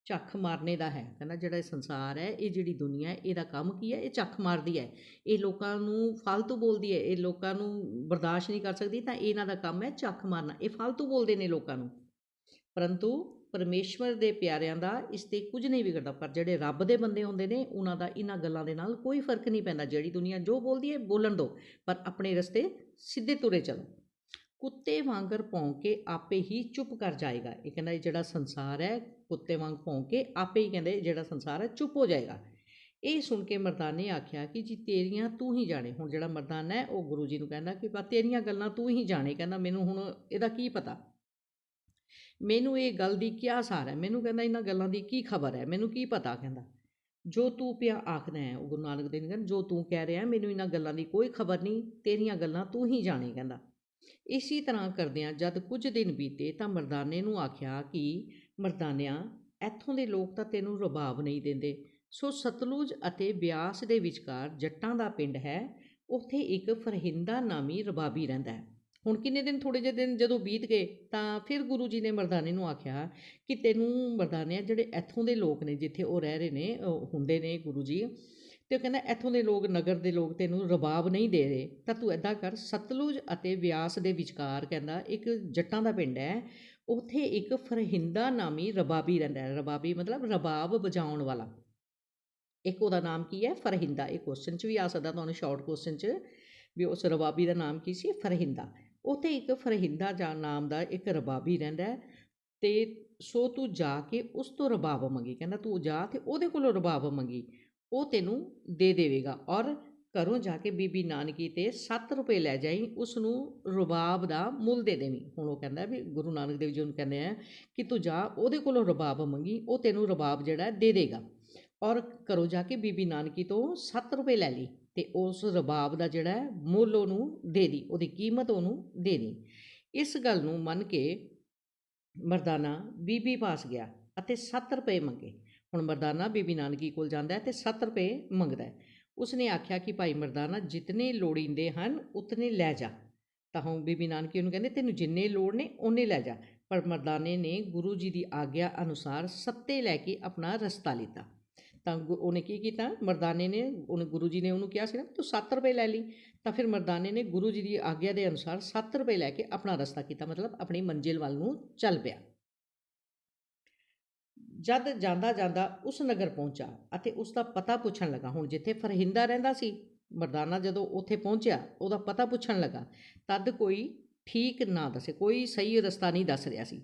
[SPEAKER 1] ਚੱਖ ਮਾਰਨੇ ਦਾ ਹੈ। ਕਹਿੰਦਾ ਜਿਹੜਾ ਇਹ ਸੰਸਾਰ ਹੈ, ਇਹ ਜਿਹੜੀ ਦੁਨੀਆ ਹੈ, ਇਹਦਾ ਕੰਮ ਕੀ ਹੈ? ਇਹ ਚੱਖ ਮਾਰਦੀ ਹੈ। ਇਹ ਲੋਕਾਂ ਨੂੰ ਫालतू ਬੋਲਦੀ ਹੈ। ਇਹ ਲੋਕਾਂ ਨੂੰ ਬਰਦਾਸ਼ਤ ਨਹੀਂ ਕਰ ਸਕਦੀ, ਤਾਂ ਇਹਨਾਂ ਦਾ ਕੰਮ ਹੈ ਚੱਖ ਮਾਰਨਾ। ਇਹ ਫालतू ਬੋਲਦੇ ਨੇ ਲੋਕਾਂ ਨੂੰ। ਪਰੰਤੂ ਪਰਮੇਸ਼ਵਰ ਦੇ ਪਿਆਰਿਆਂ ਦਾ ਇਸ ਤੇ ਕੁਝ ਨਹੀਂ ਵਿਗੜਦਾ, ਪਰ ਜਿਹੜੇ ਰੱਬ ਦੇ ਬੰਦੇ ਹੁੰਦੇ ਨੇ, ਉਹਨਾਂ ਦਾ ਇਹਨਾਂ ਗੱਲਾਂ ਦੇ ਨਾਲ ਕੋਈ ਫ਼ਰਕ ਨਹੀਂ ਪੈਂਦਾ। ਜਿਹੜੀ ਦੁਨੀਆ ਜੋ ਬੋਲਦੀ ਹੈ, ਬੋਲਣ ਦਿਓ ਪਰ ਆਪਣੇ ਰਸਤੇ ਸਿੱਧੇ ਤੁਰੇ ਚੱਲੋ। ਕੁੱਤੇ ਵਾਂਗਰ ਭੌਂ ਕੇ ਆਪੇ ਹੀ ਚੁੱਪ ਕਰ ਜਾਏਗਾ। ਇਹ ਕਹਿੰਦਾ ਜਿਹੜਾ ਸੰਸਾਰ ਹੈ ਕੁੱਤੇ ਵਾਂਗ ਭੌਂ ਕੇ ਆਪੇ ਹੀ ਕਹਿੰਦੇ ਜਿਹੜਾ ਸੰਸਾਰ ਹੈ ਚੁੱਪ ਹੋ ਜਾਏਗਾ। ਇਹ ਸੁਣ ਕੇ ਮਰਦਾਨੇ ਆਖਿਆ ਕਿ ਜੀ ਤੇਰੀਆਂ ਤੂੰ ਹੀ ਜਾਣੇ। ਹੁਣ ਜਿਹੜਾ ਮਰਦਾਨਾ ਹੈ, ਉਹ ਗੁਰੂ ਜੀ ਨੂੰ ਕਹਿੰਦਾ ਕਿ ਬਾ ਤੇਰੀਆਂ ਗੱਲਾਂ ਤੂੰ ਹੀ ਜਾਣੇ। ਕਹਿੰਦਾ ਮੈਨੂੰ ਹੁਣ ਇਹਦਾ ਕੀ ਪਤਾ? ਮੈਨੂੰ ਇਹ ਗੱਲ ਦੀ ਕੀ ਸਾਰ ਹੈ? ਮੈਨੂੰ ਕਹਿੰਦਾ ਇਹਨਾਂ ਗੱਲਾਂ ਦੀ ਕੀ ਖਬਰ ਹੈ? ਮੈਨੂੰ ਕੀ ਪਤਾ? ਕਹਿੰਦਾ। ਜੋ ਤੂੰ ਪਿਆ ਆਖਦਾ ਹੈ, ਉਹ ਗੁਰੂ ਨਾਨਕ ਦੇਵ ਕਹਿੰਦਾ, ਜੋ ਤੂੰ ਕਹਿ ਰਿਹਾ ਮੈਨੂੰ ਇਹਨਾਂ ਗੱਲਾਂ ਦੀ ਕੋਈ ਖਬਰ ਨਹੀਂ, ਤੇਰੀਆਂ ਗੱਲਾਂ ਤੂੰ ਹੀ ਜਾਣੇ। ਕਹਿੰਦਾ। ਇਸੀ ਤਰ੍ਹਾਂ ਕਰਦਿਆਂ ਜਦ ਕੁਝ ਦਿਨ ਬੀਤੇ ਤਾਂ ਮਰਦਾਨੇ ਨੂੰ ਆਖਿਆ ਕਿ ਮਰਦਾਨਿਆਂ, ਇੱਥੋਂ ਦੇ ਲੋਕ ਤਾਂ ਤੈਨੂੰ ਰਬਾਬ ਨਹੀਂ ਦਿੰਦੇ। ਸੋ ਸਤਲੁਜ ਅਤੇ ਬਿਆਸ ਦੇ ਵਿਚਕਾਰ ਜੱਟਾਂ ਦਾ ਪਿੰਡ ਹੈ, ਉੱਥੇ ਇੱਕ ਫਰਹਿੰਦਾ ਨਾਮੀ ਰਬਾਬੀ ਰਹਿੰਦਾ ਹੈ। ਹੁਣ ਕਿੰਨੇ ਦਿਨ ਥੋੜੇ ਜਿਹੇ ਦਿਨ ਜਦੋਂ ਬੀਤ ਗਏ, ਤਾਂ ਫਿਰ ਗੁਰੂ ਜੀ ਨੇ ਮਰਦਾਨੇ ਨੂੰ ਆਖਿਆ ਕਿ ਤੈਨੂੰ ਮਰਦਾਨਿਆਂ ਜਿਹੜੇ ਇੱਥੋਂ ਦੇ ਲੋਕ ਨੇ, ਜਿੱਥੇ ਉਹ ਰਹਿ ਰਹੇ ਨੇ ਹੁੰਦੇ ਨੇ ਗੁਰੂ ਜੀ, ਤੇ ਉਹ ਕਹਿੰਦਾ ਇੱਥੋਂ ਦੇ ਲੋਕ, ਨਗਰ ਦੇ ਲੋਕ ਤੈਨੂੰ ਰਬਾਬ ਨਹੀਂ ਦੇ ਰਹੇ। ਤਾਂ ਤੂੰ ਐਦਾਂ ਕਰ, ਸਤਲੁਜ ਅਤੇ ਬਿਆਸ ਦੇ ਵਿਚਕਾਰ ਕਹਿੰਦਾ ਇੱਕ ਜੱਟਾਂ ਦਾ ਪਿੰਡ ਹੈ ਉੱਥੇ ਇੱਕ ਫਰਹਿੰਦਾ ਨਾਮੀ ਰਬਾਬੀ ਰਹਿੰਦਾ ਹੈ। ਰਬਾਬੀ ਮਤਲਬ ਰਬਾਬ ਵਜਾਉਣ ਵਾਲਾ। ਇੱਕ ਉਹਦਾ ਨਾਮ ਕੀ ਹੈ? ਫਰਹਿੰਦਾ। ਇਹ ਕੁਐਸਚਨ 'ਚ ਵੀ ਆ ਸਕਦਾ, ਤੁਹਾਨੂੰ ਸ਼ਾਰਟ ਕੁਐਸਚਨ 'ਚ ਵੀ ਉਸ ਰਬਾਬੀ ਦਾ ਨਾਮ ਕੀ ਸੀ? ਫਰਹਿੰਦਾ। ਉੱਥੇ ਇੱਕ ਫਰਹਿੰਦਾ ਜਾਂ ਨਾਮ ਦਾ ਇੱਕ ਰਬਾਬੀ ਰਹਿੰਦਾ ਹੈ ਤੇ ਸੋ ਤੂੰ ਜਾ ਕੇ ਉਸ ਤੋਂ ਰਬਾਬ ਮੰਗੀ। ਕਹਿੰਦਾ ਤੂੰ ਜਾ ਤੇ ਉਹਦੇ ਕੋਲੋਂ ਰਬਾਬ ਮੰਗੀ। ਉਹ ਤੈਨੂੰ ਦੇ ਦੇਵੇਗਾ ਔਰ ਘਰੋਂ ਜਾ ਕੇ ਬੀਬੀ ਨਾਨਕੀ ਤੇ 7 ਰੁਪਏ ਲੈ ਜਾਈ ਉਸ ਨੂੰ ਰਬਾਬ ਦਾ ਮੁੱਲ ਦੇ ਦੇਵੀਂ। ਹੁਣ ਉਹ ਕਹਿੰਦਾ ਵੀ ਗੁਰੂ ਨਾਨਕ ਦੇਵ ਜੀ ਉਹਨੂੰ ਕਹਿੰਦੇ ਆ ਕਿ ਤੂੰ ਜਾ, ਉਹਦੇ ਕੋਲੋਂ ਰਬਾਬ ਮੰਗੀ, ਉਹ ਤੈਨੂੰ ਰਬਾਬ ਜਿਹੜਾ ਦੇ ਦੇਗਾ। ਔਰ ਘਰੋਂ ਜਾ ਕੇ ਬੀਬੀ ਨਾਨਕੀ ਤੋਂ 7 ਰੁਪਏ ਲੈ ਲਈ ਤੇ ਉਸ ਰਬਾਬ ਦਾ ਜਿਹੜਾ ਮੁੱਲ ਉਹਨੂੰ ਦੇ ਦੀ, ਉਹਦੀ ਕੀਮਤ ਉਹਨੂੰ ਦੇ ਦੀ। ਇਸ ਗੱਲ ਨੂੰ ਮੰਨ ਕੇ ਮਰਦਾਨਾ ਬੀਬੀ ਪਾਸ ਗਿਆ ਅਤੇ 7 ਰੁਪਏ ਮੰਗੇ। ਹੁਣ ਮਰਦਾਨਾ ਬੀਬੀ ਨਾਨਕੀ ਕੋਲ ਜਾਂਦਾ ਹੈ ਤੇ 7 ਰੁਪਏ ਮੰਗਦਾ। ਹੈ ਉਸਨੇ ਆਖਿਆ ਕਿ ਭਾਈ ਮਰਦਾਨਾ, ਜਿਤਨੇ ਲੋੜੀਂਦੇ ਹਨ, ਉਤਨੇ ਲੈ ਜਾ। ਤਾਂ ਹੁਣ ਬੀਬੀ ਨਾਨਕੀ ਉਹਨੂੰ ਕਹਿੰਦੇ, ਤੈਨੂੰ ਜਿੰਨੇ ਲੋੜ ਨੇ, ਉਹਨੇ ਲੈ ਜਾ। ਪਰ ਮਰਦਾਨੇ ਨੇ ਗੁਰੂ ਜੀ ਦੀ ਆਗਿਆ ਅਨੁਸਾਰ ਸੱਤੇ ਲੈ ਕੇ ਆਪਣਾ ਰਸਤਾ ਲਿੱਤਾ। ਤਾਂ ਗੁ- ਉਹਨੇ ਕੀ ਕੀਤਾ? ਮਰਦਾਨੇ ਨੇ, ਉਹਨੇ ਗੁਰੂ ਜੀ ਨੇ ਉਹਨੂੰ ਕਿਹਾ ਸੀ ਨਾ, ਤੂੰ 7 ਰੁਪਏ ਲੈ ਲਈ। ਤਾਂ ਫਿਰ ਮਰਦਾਨੇ ਨੇ ਗੁਰੂ ਜੀ ਦੀ ਆਗਿਆ ਦੇ ਅਨੁਸਾਰ 7 ਰੁਪਏ ਲੈ ਕੇ ਆਪਣਾ ਰਸਤਾ ਕੀਤਾ। ਮਤਲਬ ਆਪਣੀ ਮੰਜ਼ਿਲ ਵੱਲ ਨੂੰ ਚੱਲ ਪਿਆ। ਜਦ ਜਾਂਦਾ ਜਾਂਦਾ ਉਸ ਨਗਰ ਪਹੁੰਚਾ ਅਤੇ ਉਸ ਦਾ ਪਤਾ ਪੁੱਛਣ ਲੱਗਾ। ਹੁਣ ਜਿੱਥੇ ਫਰਹਿੰਦਾ ਰਹਿੰਦਾ ਸੀ, ਮਰਦਾਨਾ ਜਦੋਂ ਉੱਥੇ ਪਹੁੰਚਿਆ, ਉਹਦਾ ਪਤਾ ਪੁੱਛਣ ਲੱਗਾ। ਤਦ ਕੋਈ ਠੀਕ ਨਾ ਦੱਸੇ, ਕੋਈ ਸਹੀ ਰਸਤਾ ਨਹੀਂ ਦੱਸ ਰਿਹਾ ਸੀ।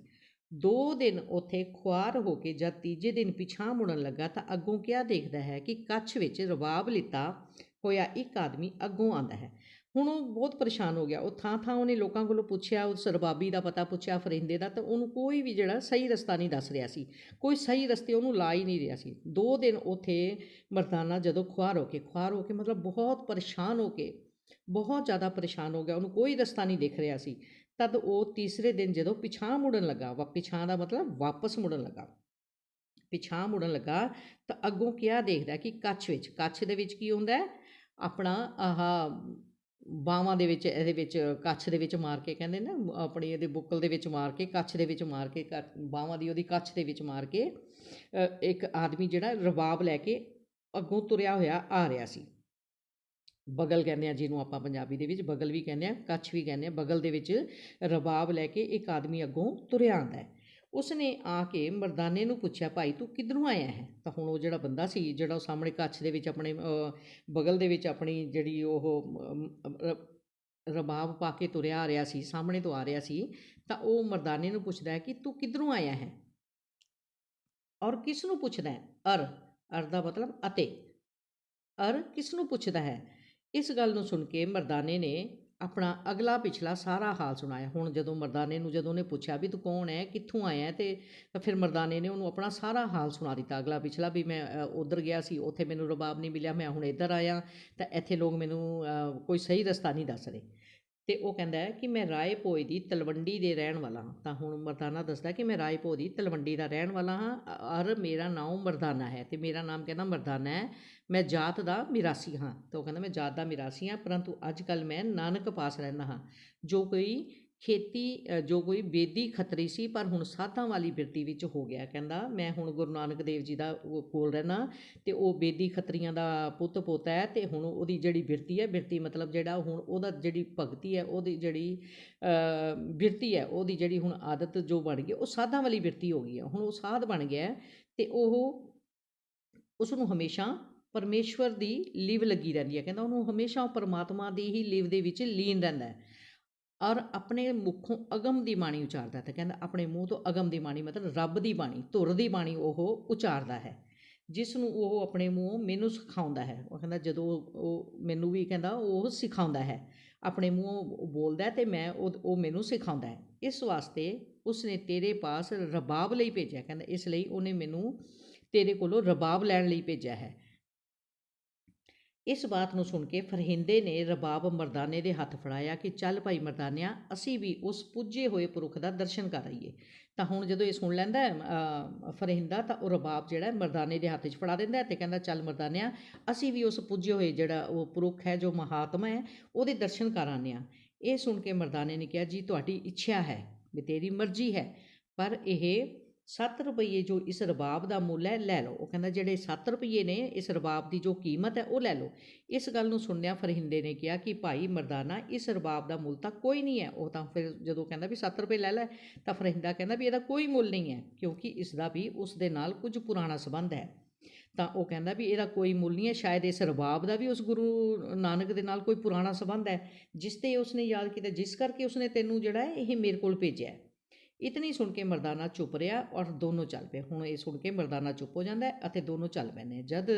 [SPEAKER 1] ਦੋ ਦਿਨ ਉੱਥੇ ਖੁਆਰ ਹੋ ਕੇ ਜਦ ਤੀਜੇ ਦਿਨ ਪਿਛਾਂ ਮੁੜਨ ਲੱਗਾ ਤਾਂ ਅੱਗੋਂ ਕਿਆ ਦੇਖਦਾ ਹੈ ਕਿ ਕੱਛ ਵਿੱਚ ਰਵਾਬ ਲਿੱਤਾ ਹੋਇਆ ਇੱਕ ਆਦਮੀ ਅੱਗੋਂ ਆਂਦਾ ਹੈ। ਹੁਣ ਉਹ ਬਹੁਤ ਪਰੇਸ਼ਾਨ ਹੋ ਗਿਆ। ਉਹ ਥਾਂ ਥਾਂ ਉਹਨੇ ਲੋਕਾਂ ਕੋਲੋਂ ਪੁੱਛਿਆ ਉਸ ਰਬਾਬੀ ਦਾ ਪਤਾ ਪੁੱਛਿਆ, ਫਰਿੰਦੇ ਦਾ, ਤਾਂ ਉਹਨੂੰ ਕੋਈ ਵੀ ਜਿਹੜਾ ਸਹੀ ਰਸਤਾ ਨਹੀਂ ਦੱਸ ਰਿਹਾ ਸੀ। ਕੋਈ ਸਹੀ ਰਸਤੇ ਉਹਨੂੰ ਲਾ ਹੀ ਨਹੀਂ ਰਿਹਾ ਸੀ। ਦੋ ਦਿਨ ਉੱਥੇ ਮਰਦਾਨਾ ਜਦੋਂ ਖੁਆਰ ਹੋ ਕੇ, ਖੁਆਰ ਹੋ ਕੇ ਮਤਲਬ ਬਹੁਤ ਪਰੇਸ਼ਾਨ ਹੋ ਕੇ, ਬਹੁਤ ਜ਼ਿਆਦਾ ਪਰੇਸ਼ਾਨ ਹੋ ਗਿਆ। ਉਹਨੂੰ ਕੋਈ ਰਸਤਾ ਨਹੀਂ ਦਿਖ ਰਿਹਾ ਸੀ। ਤਦ ਉਹ ਤੀਸਰੇ ਦਿਨ ਜਦੋਂ ਪਿਛਾਂ ਮੁੜਨ ਲੱਗਾ, ਵਾ ਪਿਛਾਂ ਦਾ ਮਤਲਬ ਵਾਪਸ ਮੁੜਨ ਲੱਗਾ। ਪਿਛਾਂ ਮੁੜਨ ਲੱਗਾ, ਤਾਂ ਅੱਗੋਂ ਕਿਆ ਦੇਖਦਾ ਕਿ ਕੱਛ ਵਿੱਚ ਕੱਛ ਦੇ ਵਿੱਚ ਕੀ ਹੁੰਦਾ ਆਪਣਾ ਆਹ ਬਾਹਾਂ ਦੇ ਵਿੱਚ, ਇਹਦੇ ਵਿੱਚ, ਕੱਛ ਦੇ ਵਿੱਚ ਮਾਰ ਕੇ ਕਹਿੰਦੇ ਨਾ, ਆਪਣੀ ਇਹਦੇ ਬੁੱਕਲ ਦੇ ਵਿੱਚ ਮਾਰ ਕੇ, ਕੱਛ ਦੇ ਵਿੱਚ ਮਾਰ ਕੇ ਬਾਹਾਂ ਦੀ ਉਹਦੀ ਕੱਛ ਦੇ ਵਿੱਚ ਮਾਰ ਕੇ ਇੱਕ ਆਦਮੀ ਜਿਹੜਾ ਰਬਾਬ ਲੈ ਕੇ ਅੱਗੋਂ ਤੁਰਿਆ ਹੋਇਆ ਆ ਰਿਹਾ ਸੀ। ਬਗਲ ਕਹਿੰਦੇ ਆ, ਜਿਹਨੂੰ ਆਪਾਂ ਪੰਜਾਬੀ ਦੇ ਵਿੱਚ ਬਗਲ ਵੀ ਕਹਿੰਦੇ ਆ, ਕੱਛ ਵੀ ਕਹਿੰਦੇ ਆ, ਬਗਲ ਦੇ ਵਿੱਚ ਰਬਾਬ ਲੈ ਕੇ ਇੱਕ ਆਦਮੀ ਅੱਗੋਂ ਤੁਰਿਆ ਆਂਦਾ ਹੈ। ਉਸਨੇ ਆ ਕੇ ਮਰਦਾਨੇ ਨੂੰ ਪੁੱਛਿਆ, ਭਾਈ, ਤੂੰ ਕਿੱਧਰੋਂ ਆਇਆ ਹੈ? ਤਾਂ ਹੁਣ ਉਹ ਜਿਹੜਾ ਬੰਦਾ ਸੀ, ਜਿਹੜਾ ਉਹ ਸਾਹਮਣੇ ਕੱਛ ਦੇ ਵਿੱਚ ਆਪਣੇ ਬਗਲ ਦੇ ਵਿੱਚ ਆਪਣੀ ਜਿਹੜੀ ਉਹ ਰਬਾਬ ਪਾ ਕੇ ਤੁਰਿਆ ਆ ਰਿਹਾ ਸੀ, ਸਾਹਮਣੇ ਤੋਂ ਆ ਰਿਹਾ ਸੀ, ਤਾਂ ਉਹ ਮਰਦਾਨੇ ਨੂੰ ਪੁੱਛਦਾ ਹੈ ਕਿ ਤੂੰ ਕਿੱਧਰੋਂ ਆਇਆ ਹੈ? ਔਰ ਕਿਸ ਨੂੰ ਪੁੱਛਦਾ ਹੈ? ਅਰ ਅਰ ਦਾ ਮਤਲਬ ਅਤੇ। ਅਰ ਕਿਸ ਨੂੰ ਪੁੱਛਦਾ ਹੈ? ਇਸ ਗੱਲ ਨੂੰ ਸੁਣ ਕੇ ਮਰਦਾਨੇ ਨੇ ਆਪਣਾ ਅਗਲਾ ਪਿਛਲਾ ਸਾਰਾ ਹਾਲ ਸੁਣਾਇਆ। ਹੁਣ ਜਦੋਂ ਮਰਦਾਨੇ ਨੂੰ ਜਦੋਂ ਉਹਨੇ ਪੁੱਛਿਆ ਵੀ ਤੂੰ ਕੌਣ ਹੈ ਕਿੱਥੋਂ ਆਇਆ ਹੈ ਤੇ ਫਿਰ ਮਰਦਾਨੇ ਨੇ ਉਹਨੂੰ ਆਪਣਾ ਸਾਰਾ ਹਾਲ ਸੁਣਾ ਦਿੱਤਾ। ਅਗਲਾ ਪਿਛਲਾ ਵੀ ਮੈਂ ਉਧਰ ਗਿਆ ਸੀ, ਉੱਥੇ ਮੈਨੂੰ ਰਬਾਬ ਨਹੀਂ ਮਿਲਿਆ, ਮੈਂ ਹੁਣ ਇੱਧਰ ਆਇਆ ਤਾਂ ਇੱਥੇ ਲੋਕ ਮੈਨੂੰ ਕੋਈ ਸਹੀ ਰਸਤਾ ਨਹੀਂ ਦੱਸ ਰਹੇ। ਤੇ ਉਹ ਕਹਿੰਦਾ ਹੈ ਕਿ ਮੈਂ ਰਾਏ ਭੋਏ ਦੀ ਤਲਵੰਡੀ ਦੇ ਰਹਿਣ ਵਾਲਾ ਹਾਂ। ਤਾਂ ਹੁਣ ਮਰਦਾਨਾ ਦੱਸਦਾ ਕਿ ਮੈਂ ਰਾਏ ਭੋਏ ਦੀ ਤਲਵੰਡੀ ਦਾ ਰਹਿਣ ਵਾਲਾ ਹਾਂ। ਔਰ ਮੇਰਾ ਨਾਮ ਮਰਦਾਨਾ ਹੈ ਤੇ ਮੇਰਾ ਨਾਮ ਕਹਿੰਦਾ ਮਰਦਾਨਾ ਹੈ। ਮੈਂ ਜਾਤ ਦਾ ਮਿਰਾਸੀ ਹਾਂ। ਤਾਂ ਉਹ ਕਹਿੰਦਾ ਮੈਂ ਜਾਤ ਦਾ ਮਿਰਾਸੀ ਹਾਂ, ਪਰੰਤੂ ਅੱਜ ਕੱਲ ਮੈਂ ਨਾਨਕ ਪਾਸ ਰਹਿੰਦਾ ਹਾਂ। ਜੋ ਕੋਈ ਖੇਤੀ ਜੋ ਕੋਈ ਬੇਦੀ ਖੱਤਰੀ ਸੀ ਪਰ ਹੁਣ ਸਾਧਾਂ ਵਾਲੀ ਬਿਰਤੀ ਵਿੱਚ ਹੋ ਗਿਆ ਕਹਿੰਦਾ। ਮੈਂ ਹੁਣ ਗੁਰੂ ਨਾਨਕ ਦੇਵ ਜੀ ਦਾ ਕੋਲ ਰਹਿਣਾ ਤੇ ਉਹ ਬੇਦੀ ਖੱਤਰੀਆਂ ਦਾ ਪੁੱਤ ਪੋਤਾ ਹੈ ਤੇ ਹੁਣ ਉਹਦੀ ਜਿਹੜੀ ਬਿਰਤੀ ਹੈ ਬਿਰਤੀ ਮਤਲਬ ਜਿਹੜਾ ਹੁਣ ਉਹਦਾ ਜਿਹੜੀ ਭਗਤੀ ਹੈ ਉਹਦੀ ਜਿਹੜੀ ਅ, ਬਿਰਤੀ ਹੈ ਉਹਦੀ ਜਿਹੜੀ ਹੁਣ ਆਦਤ ਜੋ ਬਣ ਗਈ ਉਹ ਸਾਧਾਂ ਵਾਲੀ ਬਿਰਤੀ ਹੋ ਗਈ ਹੈ। ਹੁਣ ਉਹ ਸਾਧ ਬਣ ਗਿਆ ਹੈ ਤੇ ਉਹ ਉਸ ਨੂੰ ਹਮੇਸ਼ਾ ਪਰਮੇਸ਼ਵਰ ਦੀ ਲਿਵ ਲੱਗੀ ਰਹਿੰਦੀ ਹੈ। ਕਹਿੰਦਾ ਉਹਨੂੰ ਹਮੇਸ਼ਾ ਉਹ ਪਰਮਾਤਮਾ ਦੀ ਹੀ ਲਿਵ ਦੇ ਵਿੱਚ ਲੀਨ ਰਹਿੰਦਾ ਹੈ। ਔਰ ਆਪਣੇ ਮੁੱਖੋਂ ਅਗਮ ਦੀ ਬਾਣੀ ਉਚਾਰਦਾ ਤਾਂ ਕਹਿੰਦਾ ਆਪਣੇ ਮੂੰਹ ਤੋਂ ਅਗਮ ਦੀ ਬਾਣੀ ਮਤਲਬ ਰੱਬ ਦੀ ਬਾਣੀ, ਧੁਰ ਦੀ ਬਾਣੀ ਉਹ ਉਚਾਰਦਾ ਹੈ। ਜਿਸ ਨੂੰ ਉਹ ਆਪਣੇ ਮੂੰਹੋਂ ਮੈਨੂੰ ਸਿਖਾਉਂਦਾ ਹੈ। ਉਹ ਕਹਿੰਦਾ ਜਦੋਂ ਉਹ ਮੈਨੂੰ ਵੀ ਕਹਿੰਦਾ ਉਹ ਸਿਖਾਉਂਦਾ ਹੈ। ਆਪਣੇ ਮੂੰਹੋਂ ਬੋਲਦਾ ਹੈ ਤੇ ਮੈਂ ਉਹ ਉਹ ਮੈਨੂੰ ਸਿਖਾਉਂਦਾ ਹੈ। ਇਸ ਵਾਸਤੇ ਉਸਨੇ ਤੇਰੇ ਪਾਸ ਰਬਾਬ ਲਈ ਭੇਜਿਆ। ਕਹਿੰਦਾ ਇਸ ਲਈ ਉਹਨੇ ਮੈਨੂੰ ਤੇਰੇ ਕੋਲੋਂ ਰਬਾਬ ਲੈਣ ਲਈ ਭੇਜਿਆ ਹੈ। ਇਸ ਬਾਤ ਨੂੰ ਸੁਣ ਕੇ ਫਰਹਿੰਦੇ ਨੇ ਰਬਾਬ ਮਰਦਾਨੇ ਦੇ ਹੱਥ ਫੜਾਇਆ ਕਿ ਚੱਲ ਭਾਈ ਮਰਦਾਨਿਆ, ਅਸੀਂ ਵੀ ਉਸ ਪੁੱਜੇ ਹੋਏ ਪੁਰਖ ਦਾ ਦਰਸ਼ਨ ਕਰ ਆਈਏ। ਤਾਂ ਹੁਣ ਜਦੋਂ ਇਹ ਸੁਣ ਲੈਂਦਾ ਫਰਹਿੰਦਾ, ਤਾਂ ਉਹ ਰਬਾਬ ਜਿਹੜਾ ਮਰਦਾਨੇ ਦੇ ਹੱਥ 'ਚ ਫੜਾ ਦਿੰਦਾ ਹੈ ਤੇ ਕਹਿੰਦਾ, ਚੱਲ ਮਰਦਾਨਿਆ, ਅਸੀਂ ਵੀ ਉਸ ਪੁੱਜੇ ਹੋਏ ਜਿਹੜਾ ਉਹ ਪੁਰਖ ਹੈ, ਜੋ ਮਹਾਤਮਾ ਹੈ, ਉਹਦੇ ਦਰਸ਼ਨ ਕਰ ਆਉਂਦੇ ਹਾਂ। ਇਹ ਸੁਣ ਕੇ ਮਰਦਾਨੇ ਨੇ ਕਿਹਾ, ਜੀ, ਤੁਹਾਡੀ ਇੱਛਾ ਹੈ ਵੀ ਤੇਰੀ ਮਰਜ਼ੀ ਹੈ, ਪਰ ਇਹ 7 ਰੁਪਏ ਜੋ ਇਸ ਰਬਾਬ ਦਾ ਮੁੱਲ ਹੈ, ਲੈ ਲਓ। ਉਹ ਕਹਿੰਦਾ, ਜਿਹੜੇ 7 ਰੁਪਏ ਨੇ, ਇਸ ਰਬਾਬ ਦੀ ਜੋ ਕੀਮਤ ਹੈ, ਉਹ ਲੈ ਲਓ। ਇਸ ਗੱਲ ਨੂੰ ਸੁਣਦਿਆਂ ਫਰਹਿੰਦੇ ਨੇ ਕਿਹਾ ਕਿ, ਭਾਈ ਮਰਦਾਨਾ, ਇਸ ਰਬਾਬ ਦਾ ਮੁੱਲ ਤਾਂ ਕੋਈ ਨਹੀਂ ਹੈ। ਉਹ ਤਾਂ ਫਿਰ ਜਦੋਂ ਕਹਿੰਦਾ ਵੀ 7 ਰੁਪਏ ਲੈ ਲੈ, ਤਾਂ ਫਰਹਿੰਦਾ ਕਹਿੰਦਾ ਵੀ ਇਹਦਾ ਕੋਈ ਮੁੱਲ ਨਹੀਂ ਹੈ, ਕਿਉਂਕਿ ਇਸ ਦਾ ਵੀ ਉਸ ਦੇ ਨਾਲ ਕੁਝ ਪੁਰਾਣਾ ਸੰਬੰਧ ਹੈ। ਤਾਂ ਉਹ ਕਹਿੰਦਾ ਵੀ ਇਹਦਾ ਕੋਈ ਮੁੱਲ ਨਹੀਂ ਹੈ, ਸ਼ਾਇਦ ਇਸ ਰਬਾਬ ਦਾ ਵੀ ਉਸ ਗੁਰੂ ਨਾਨਕ ਦੇ ਨਾਲ ਕੋਈ ਪੁਰਾਣਾ ਸੰਬੰਧ ਹੈ। ਜਿਸ ਤੇ ਉਸਨੇ ਯਾਦ ਕੀਤਾ, ਜਿਸ ਕਰਕੇ ਉਸਨੇ ਤੈਨੂੰ ਜਿਹੜਾ ਇਹ ਮੇਰੇ ਕੋਲ ਭੇਜਿਆ ਇਤਨੀ ਸੁਣ ਕੇ ਮਰਦਾਨਾ ਚੁੱਪ ਰਿਹਾ ਔਰ ਦੋਨੋਂ ਚੱਲ ਪਏ। ਹੁਣ ਇਹ ਸੁਣ ਕੇ ਮਰਦਾਨਾ ਚੁੱਪ ਹੋ ਜਾਂਦਾ ਹੈ ਅਤੇ ਦੋਨੋਂ ਚੱਲ ਪਏ ਨੇ ਜਦ